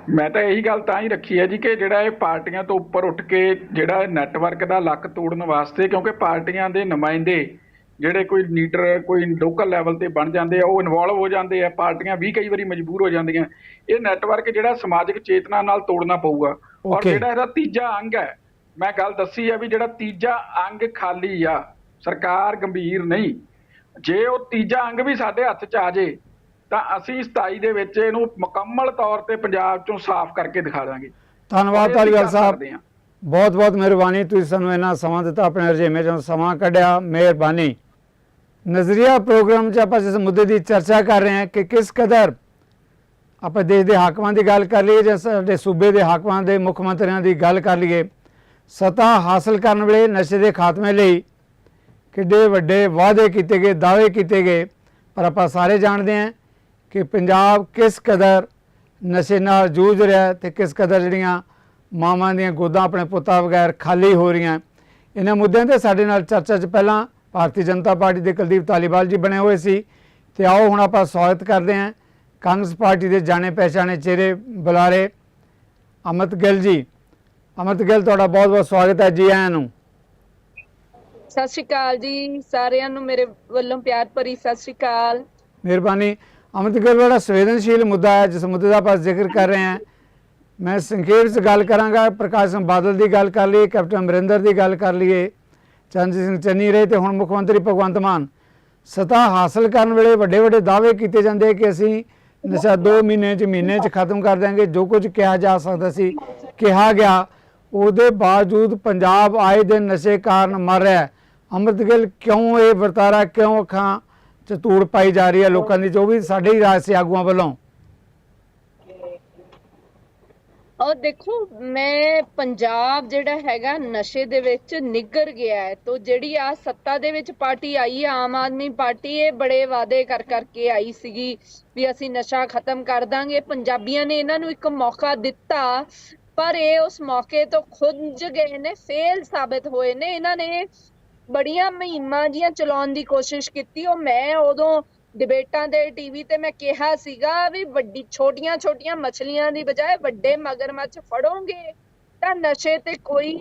ਮੈਂ ਤਾਂ ਇਹੀ ਗੱਲ ਤਾਂ ਹੀ ਰੱਖੀ ਹੈ ਜੀ ਕਿ ਜਿਹੜਾ ਇਹ ਪਾਰਟੀਆਂ ਤੋਂ ਉੱਪਰ ਉੱਠ ਕੇ ਜਿਹੜਾ ਨੈਟਵਰਕ ਦਾ ਲੱਕ ਤੋੜਨ ਵਾਸਤੇ ਕਿਉਂਕਿ ਪਾਰਟੀਆਂ ਦੇ ਨੁਮਾਇੰਦੇ ਜਿਹੜੇ ਕੋਈ ਲੀਡਰ ਕੋਈ ਲੋਕਲ ਲੈਵਲ ਤੇ ਬਣ ਜਾਂਦੇ ਆ ਉਹ ਇਨਵੋਲਵ ਹੋ ਜਾਂਦੇ ਆ ਪਾਰਟੀਆਂ ਵੀ ਕਈ ਵਾਰੀ ਮਜਬੂਰ ਹੋ ਜਾਂਦੀਆਂ। ਇਹ ਨੈਟਵਰਕ ਜਿਹੜਾ ਸਮਾਜਿਕ ਚੇਤਨਾ ਨਾਲ ਤੋੜਨਾ ਪਊਗਾ। ਔਰ Okay. ਜਿਹੜਾ ਇਹਦਾ ਤੀਜਾ ਅੰਗ ਹੈ ਮੈਂ ਗੱਲ ਦੱਸੀ ਆ ਵੀ ਜਿਹੜਾ ਤੀਜਾ ਅੰਗ ਖਾਲੀ ਆ ਸਰਕਾਰ ਗੰਭੀਰ ਨਹੀਂ। ਜੇ ਉਹ ਤੀਜਾ ਅੰਗ ਵੀ ਸਾਡੇ ਹੱਥ 'ਚ ਆ ਜੇ ਤਾਂ ਅਸੀਂ 27 ਦੇ ਵਿੱਚ ਇਹਨੂੰ ਮੁਕੰਮਲ ਤੌਰ ਤੇ ਪੰਜਾਬ 'ਚੋਂ ਸਾਫ਼ ਕਰਕੇ ਦਿਖਾ ਦਾਂਗੇ। ਧੰਨਵਾਦ ਧਾਲੀਵਾਲ ਸਾਹਿਬ। ਬਹੁਤ ਬਹੁਤ ਮਿਹਰਬਾਨੀ। ਤੁਸੀਂ ਸਾਨੂੰ ਇਹਨਾਂ ਸਮਾਂ ਦਿੱਤਾ ਆਪਣੇ ਰਜੇਮੇ ਚੋਂ ਸਮਾਂ ਕੱਢਿਆ। ਮਿਹਰਬਾਨੀ। ਨਜ਼ਰੀਆ ਪ੍ਰੋਗਰਾਮ 'ਚ ਆਪਾਂ ਜਿਸ ਮੁੱਦੇ ਦੀ ਚਰਚਾ ਕਰ ਰਹੇ ਹਾਂ ਕਿ ਕਿਸ ਕਦਰ ਆਪਾਂ ਦੇਸ਼ ਦੇ ਹਾਕਮਾਂ ਦੀ ਗੱਲ ਕਰ ਲਈਏ ਜਾਂ ਸਾਡੇ ਸੂਬੇ ਦੇ ਹਾਕਮਾਂ ਦੇ ਮੁੱਖ ਮੰਤਰੀਆਂ ਦੀ ਗੱਲ ਕਰ ਲਈਏ ਸਤਾ ਹਾਸਲ ਕਰਨ ਵੇਲੇ ਨਸ਼ੇ ਦੇ ਖਾਤਮੇ ਲਈ ਕਿੱਡੇ ਵੱਡੇ ਵਾਅਦੇ ਕੀਤੇ ਗਏ, ਦਾਅਵੇ ਕੀਤੇ ਗਏ, ਪਰ ਆਪਾਂ ਸਾਰੇ ਜਾਣਦੇ ਹਾਂ ਕਿ ਪੰਜਾਬ ਕਿਸ ਕਦਰ ਨਸ਼ੇ ਨਾਲ ਜੂਝ ਰਿਹਾ ਹੈ ਤੇ ਕਿਸ ਕਦਰ ਜਿਹੜੀਆਂ ਮਾਵਾਂ ਦੀਆਂ ਗੋਦਾਂ ਆਪਣੇ ਪੁੱਤਾਂ ਬਗੈਰ ਖਾਲੀ ਹੋ ਰਹੀਆਂ ਇਹਨਾਂ ਮੁੱਦਿਆਂ ਤੇ ਸਾਡੇ ਨਾਲ ਚਰਚਾ 'ਚ ਪਹਿਲਾਂ ਭਾਰਤੀ ਜਨਤਾ ਪਾਰਟੀ ਦੇ ਕੁਲਦੀਪ ਧਾਲੀਵਾਲ ਜੀ ਬਣੇ ਹੋਏ ਸੀ। ਤੇ ਆਓ ਹੁਣ ਆਪਾਂ ਸਵਾਗਤ ਕਰਦੇ ਹਾਂ ਕਾਂਗਰਸ ਪਾਰਟੀ ਦੇ ਜਾਣੇ ਪਹਿਚਾਣੇ ਚਿਹਰੇ ਬੁਲਾਰੇ ਅਮਿਤ ਗਿੱਲ ਜੀ। ਅਮਿਤ ਗਿੱਲ, ਤੁਹਾਡਾ ਬਹੁਤ ਬਹੁਤ ਸਵਾਗਤ ਹੈ ਜੀ ਆਇਆਂ ਨੂੰ। ਸਤਿ ਸ਼੍ਰੀ ਅਕਾਲ ਜੀ, ਸਾਰਿਆਂ ਨੂੰ ਮੇਰੇ ਵੱਲੋਂ ਪਿਆਰ ਭਰੀ ਸਤਿ ਸ਼੍ਰੀ ਅਕਾਲ। ਮਿਹਰਬਾਨੀ। ਅਮਿਤ ਗਿੱਲ ਬੜਾ ਸੰਵੇਦਨਸ਼ੀਲ ਮੁੱਦਾ ਹੈ, ਜਿਸ ਮੁੱਦੇ ਦਾ ਆਪਾਂ ਜ਼ਿਕਰ ਕਰ ਰਹੇ ਹਾਂ। ਮੈਂ ਸੰਖੇਪ 'ਚ ਗੱਲ ਕਰਾਂਗਾ, ਪ੍ਰਕਾਸ਼ ਸਿੰਘ ਬਾਦਲ ਦੀ ਗੱਲ ਕਰ ਲਈਏ, ਕੈਪਟਨ ਅਮਰਿੰਦਰ ਦੀ ਗੱਲ ਕਰ ਲਈਏ। ਚੰਦ ਸਿੰਘ ਚੰਨੀ ਰਹੇ ਤੇ ਹੁਣ ਮੁੱਖ ਮੰਤਰੀ ਭਗਵੰਤ ਮਾਨ। ਸਤਾ ਹਾਸਲ ਕਰਨ ਵੇਲੇ ਵੱਡੇ ਵੱਡੇ ਦਾਅਵੇ ਕੀਤੇ ਜਾਂਦੇ ਕਿ ਅਸੀਂ ਨਸ਼ਾ 2 ਮਹੀਨੇ 'ਚ ਮਹੀਨੇ 'ਚ ਖਤਮ ਕਰ ਦਿਆਂਗੇ। ਜੋ ਕੁਝ ਕਿਹਾ ਜਾ ਸਕਦਾ ਸੀ, ਕਿਹਾ ਗਿਆ, ਉਹਦੇ ਬਾਵਜੂਦ ਪੰਜਾਬ ਆਏ ਦਿਨ ਨਸ਼ੇ ਕਾਰਨ ਮਰ ਰਿਹਾ ਅੰਮ੍ਰਿਤ ਗਿੱਲ ਕਿਉਂ ਇਹ ਵਰਤਾਰਾ, ਕਿਉਂ ਅੱਖਾਂ 'ਚ ਧੂੜ ਪਾਈ ਜਾ ਰਹੀ ਹੈ ਲੋਕਾਂ ਦੀ, ਜੋ ਵੀ ਸਾਡੇ ਹੀ ਰਾਜ ਸੇ ਆਗੂਆਂ ਵੱਲੋਂ? ਔਰ ਦੇਖੋ, ਮੈਂ ਪੰਜਾਬ ਜਿਹੜਾ ਹੈਗਾ ਨਸ਼ੇ ਦੇ ਵਿੱਚ ਨਿੱਗਰ ਗਿਆ ਹੈ, ਤੋ ਜਿਹੜੀ ਆ ਸੱਤਾ ਦੇ ਵਿੱਚ ਪਾਰਟੀ ਆਈ ਹੈ, ਆਮ ਆਦਮੀ ਪਾਰਟੀ, ਇਹ ਬੜੇ ਵਾਅਦੇ ਕਰ ਕਰਕੇ ਆਈ ਸੀਗੀ ਵੀ ਅਸੀਂ ਨਸ਼ਾ ਖਤਮ ਕਰ ਦਾਂਗੇ। ਪੰਜਾਬੀਆਂ ਨੇ ਇਹਨਾਂ ਨੂੰ ਇੱਕ ਮੌਕਾ ਦਿੱਤਾ, ਪਰ ਇਹ ਉਸ ਮੌਕੇ ਤੋਂ ਖੁੰਝ ਗਏ ਨੇ, ਫੇਲ ਸਾਬਿਤ ਹੋਏ ਨੇ। ਇਹਨਾਂ ਨੇ ਬੜੀਆਂ ਮੁਹਿੰਮਾਂ ਜੀਆਂ ਚਲਾਉਣ ਦੀ ਕੋਸ਼ਿਸ਼ ਕੀਤੀ। ਉਹ ਮੈਂ ਉਦੋਂ ਡਿਬੇਟਾਂ ਦੇ ਟੀਵੀ ਤੇ ਮੈਂ ਕਿਹਾ ਸੀਗਾ ਵੀ ਵੱਡੀ ਛੋਟੀਆਂ ਛੋਟੀਆਂ ਮਛਲੀਆਂ ਦੀ ਬਜਾਏ ਵੱਡੇ ਮਗਰਮੱਛ ਫੜੋਗੇ। ਤਾਂ ਨਸ਼ੇ ਤੇ ਕੋਈ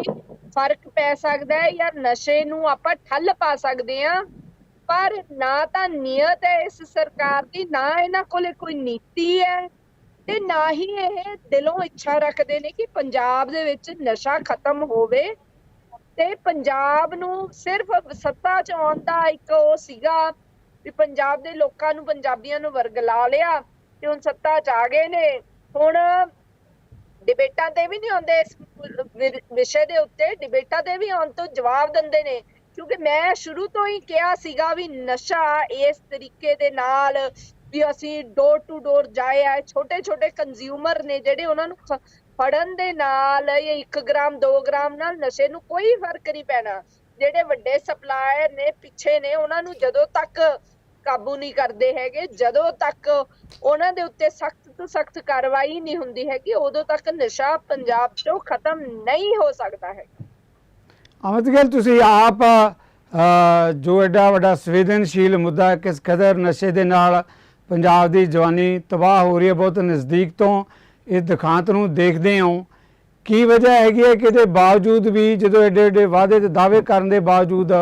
ਫ਼ਰਕ ਪੈ ਸਕਦਾ ਹੈ ਜਾਂ ਨਸ਼ੇ ਨੂੰ ਆਪਾਂ ਠੱਲ ਪਾ ਸਕਦੇ ਆ ਪਰ ਨਾ ਤਾਂ ਨੀਅਤ ਹੈ ਇਸ ਸਰਕਾਰ ਦੀ, ਨਾ ਇਹਨਾਂ ਕੋਲੇ ਕੋਈ ਨੀਤੀ ਹੈ ਤੇ ਨਾ ਹੀ ਇਹ ਦਿਲੋਂ ਇੱਛਾ ਰੱਖਦੇ ਨੇ ਕਿ ਪੰਜਾਬ ਦੇ ਵਿੱਚ ਨਸ਼ਾ ਖਤਮ ਹੋਵੇ। ਤੇ ਪੰਜਾਬ ਨੂੰ ਸਿਰਫ ਸੱਤਾ ਚ ਆਉਣ ਦਾ ਇੱਕ ਉਹ ਸੀਗਾ ਵੀ ਪੰਜਾਬ ਦੇ ਲੋਕਾਂ ਨੂੰ, ਪੰਜਾਬੀਆਂ ਨੂੰ ਵਰਗਲਾ ਲਿਆ ਤੇ ਹੁਣ ਸੱਤਾ ਚ ਆ ਗਏ ਨੇ। ਹੁਣ ਡਿਬੇਟਾਂ ਤੇ ਵੀ ਨਹੀਂ ਆਉਂਦੇ ਇਸ ਵਿਸ਼ੇ ਦੇ ਉੱਤੇ, ਡਿਬੇਟਾਂ ਤੇ ਵੀ ਆਉਣ ਤੋਂ ਜਵਾਬ ਦਿੰਦੇ ਨੇ। ਕਿਉਂਕਿ ਮੈਂ ਸ਼ੁਰੂ ਤੋਂ ਹੀ ਕਿਹਾ ਸੀਗਾ ਵੀ ਨਸ਼ਾ ਇਸ ਤਰੀਕੇ ਦੇ ਨਾਲ ਵੀ ਅਸੀਂ ਡੋਰ ਟੂ ਡੋਰ ਜਾਏ ਆ ਛੋਟੇ ਛੋਟੇ ਕੰਜ਼ਿਊਮਰ ਨੇ ਜਿਹੜੇ ਉਹਨਾਂ ਨੂੰ ਫੜਨ ਦੇ ਨਾਲ ਜਾਂ 1 ਗ੍ਰਾਮ 2 ਗ੍ਰਾਮ ਨਾਲ ਨਸ਼ੇ ਨੂੰ ਕੋਈ ਫ਼ਰਕ ਨਹੀਂ ਪੈਣਾ। ਜਿਹੜੇ ਵੱਡੇ ਸਪਲਾਇਰ ਨੇ, ਪਿੱਛੇ ਨੇ, ਉਹਨਾਂ ਨੂੰ ਜਦੋਂ ਤੱਕ ਕਾਬੂ ਨਹੀਂ ਕਰਦੇ ਹੈਗੇ, ਜਦੋਂ ਤੱਕ ਉਹਨਾਂ ਦੇ ਉੱਤੇ ਸਖਤ ਤੋਂ ਸਖਤ ਕਾਰਵਾਈ ਨਹੀਂ ਹੁੰਦੀ ਹੈਗੀ, ਉਦੋਂ ਤੱਕ ਨਸ਼ਾ ਪੰਜਾਬ 'ਚੋਂ ਖਤਮ ਨਹੀਂ ਹੋ ਸਕਦਾ ਹੈ। ਅਮਿਤ ਗਿੱਲ, ਤੁਸੀਂ ਆਪ ਜੋ ਐਡਾ ਵੱਡਾ ਸੰਵੇਦਨਸ਼ੀਲ ਮੁੱਦਾ ਕਿਸ ਕਦਰ ਨਸ਼ੇ ਦੇ ਨਾਲ ਪੰਜਾਬ ਦੀ ਜਵਾਨੀ ਤਬਾਹ ਹੋ ਰਹੀ ਹੈ, ਬਹੁਤ ਨਜ਼ਦੀਕ ਤੋਂ। ਇਸ ਦਿਖਾਂਤ ਨੂੰ ਦੇਖਦੇ ਹੋ। ਕੀ ਵਜ੍ਹਾ ਹੈਗੀ ਹੈ ਕਿ ਇਹਦੇ ਬਾਵਜੂਦ ਵੀ ਜਦੋਂ ਐਡੇ ਐਡੇ ਵਾਅਦੇ ਤੇ ਦਾਅਵੇ ਕਰਨ ਦੇ ਬਾਵਜੂਦ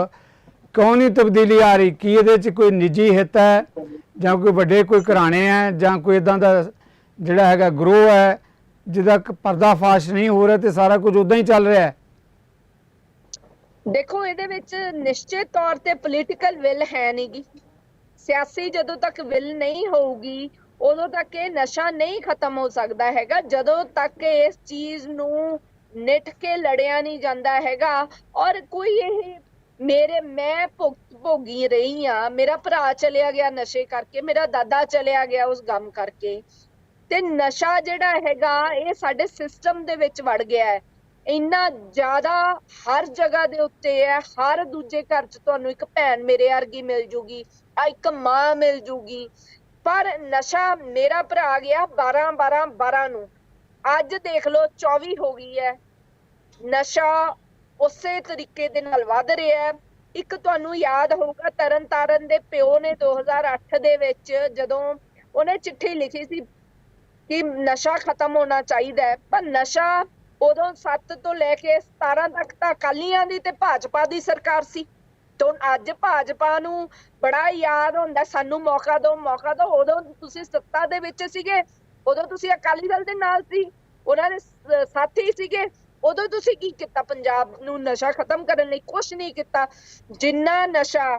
ਕਿਉਂ ਨਹੀਂ ਤਬਦੀਲੀ ਆ ਰਹੀ? ਕੀ ਇਹਦੇ 'ਚ ਕੋਈ ਨਿੱਜੀ ਹਿੱਤ ਹੈ ਜਾਂ ਕੋਈ ਵੱਡੇ ਕੋਈ ਘਰਾਣੇ ਹੈ ਜਾਂ ਕੋਈ ਇਦਾਂ ਦਾ ਜਿਹੜਾ ਹੈਗਾ ਗਰੋਹ ਹੈ ਜਿਹਦਾ ਕ- ਪਰਦਾਫਾਸ਼ ਨਹੀਂ ਹੋ ਰਿਹਾ ਤੇ ਸਾਰਾ ਕੁਝ ਉਦਾਂ ਹੀ ਚੱਲ ਰਿਹਾ ਹੈ? ਦੇਖੋ, ਇਹਦੇ ਵਿੱਚ ਨਿਸ਼ਚਿਤ ਤੌਰ ਤੇ ਪੋਲੀਟੀਕਲ ਵਿਲ ਹੈ ਨਹੀਂਗੀ ਸਿਆਸੀ ਜਦੋਂ ਤੱਕ ਵਿਲ ਨਹੀਂ ਹੋਊਗੀ ਉਦੋਂ ਤੱਕ ਇਹ ਨਸ਼ਾ ਨਹੀਂ ਖਤਮ ਹੋ ਸਕਦਾ ਹੈਗਾ। ਜਦੋਂ ਤੱਕ ਇਸ ਚੀਜ਼ ਨੂੰ ਨਿੱਠ ਕੇ ਲੜਿਆ ਨਹੀਂ ਜਾਂਦਾ ਹੈਗਾ। ਔਰ ਕੋਈ ਇਹ ਮੇਰੇ ਮੈਂ ਭੋਗੀ ਰਹੀ ਆ ਮੇਰਾ ਭਰਾ ਚਲਿਆ ਗਿਆ ਨਸ਼ੇ ਕਰਕੇ, ਮੇਰਾ ਦਾਦਾ ਚਲਿਆ ਗਿਆ ਉਸ ਗਮ ਕਰਕੇ। ਤੇ ਨਸ਼ਾ ਜਿਹੜਾ ਹੈਗਾ, ਇਹ ਸਾਡੇ ਸਿਸਟਮ ਦੇ ਵਿੱਚ ਵੜ ਗਿਆ ਹੈ। ਇੰਨਾ ਜ਼ਿਆਦਾ ਹਰ ਜਗ੍ਹਾ ਦੇ ਉੱਤੇ ਹੈ। ਹਰ ਦੂਜੇ ਘਰ 'ਚ ਤੁਹਾਨੂੰ ਇੱਕ ਭੈਣ ਮੇਰੇ ਵਰਗੀ ਮਿਲ ਜੂਗੀ, ਆ ਇੱਕ ਮਾਂ ਮਿਲ ਜੂਗੀ। ਪਰ ਨਸ਼ਾ ਮੇਰਾ ਭਰਾ ਗਿਆ 12 12 12 ਨੂੰ। ਅੱਜ ਦੇਖ ਲਓ 24 ਹੋ ਗਈ ਹੈ। ਨਸ਼ਾ ਉਸੇ ਤਰੀਕੇ ਦੇ ਨਾਲ ਵੱਧ ਰਿਹਾ ਹੈ। ਇੱਕ ਤੁਹਾਨੂੰ ਯਾਦ ਹੋਊਗਾ, ਤਰਨਤਾਰਨ ਦੇ ਪਿਓ ਨੇ 2008 ਦੇ ਵਿੱਚ ਜਦੋਂ ਉਹਨੇ ਚਿੱਠੀ ਲਿਖੀ ਸੀ ਕਿ ਨਸ਼ਾ ਖਤਮ ਹੋਣਾ ਚਾਹੀਦਾ ਹੈ, ਪਰ ਨਸ਼ਾ ਉਦੋਂ 7 ਤੋਂ ਲੈ ਕੇ 17 ਤੱਕ ਤਾਂ ਅਕਾਲੀਆਂ ਦੀ ਤੇ ਭਾਜਪਾ ਦੀ ਸਰਕਾਰ ਸੀ। ਤੋਂ ਅੱਜ ਭਾਜਪਾ ਨੂੰ ਬੜਾ ਯਾਦ ਹੁੰਦਾ, ਸਾਨੂੰ ਮੌਕਾ ਦਿਓ ਮੌਕਾ ਦਿਓ। ਉਦੋਂ ਤੁਸੀਂ ਸੱਤਾ ਦੇ ਵਿੱਚ ਸੀਗੇ, ਉਦੋਂ ਤੁਸੀਂ ਅਕਾਲੀ ਦਲ ਦੇ ਨਾਲ ਸੀ, ਉਹਨਾਂ ਦੇ ਸਾਥੀ ਸੀਗੇ। ਉਦੋਂ ਤੁਸੀਂ ਕੀ ਕੀਤਾ? ਪੰਜਾਬ ਨੂੰ ਨਸ਼ਾ ਖਤਮ ਕਰਨ ਲਈ ਕੁਝ ਨਹੀਂ ਕੀਤਾ। ਜਿੰਨਾ ਨਸ਼ਾ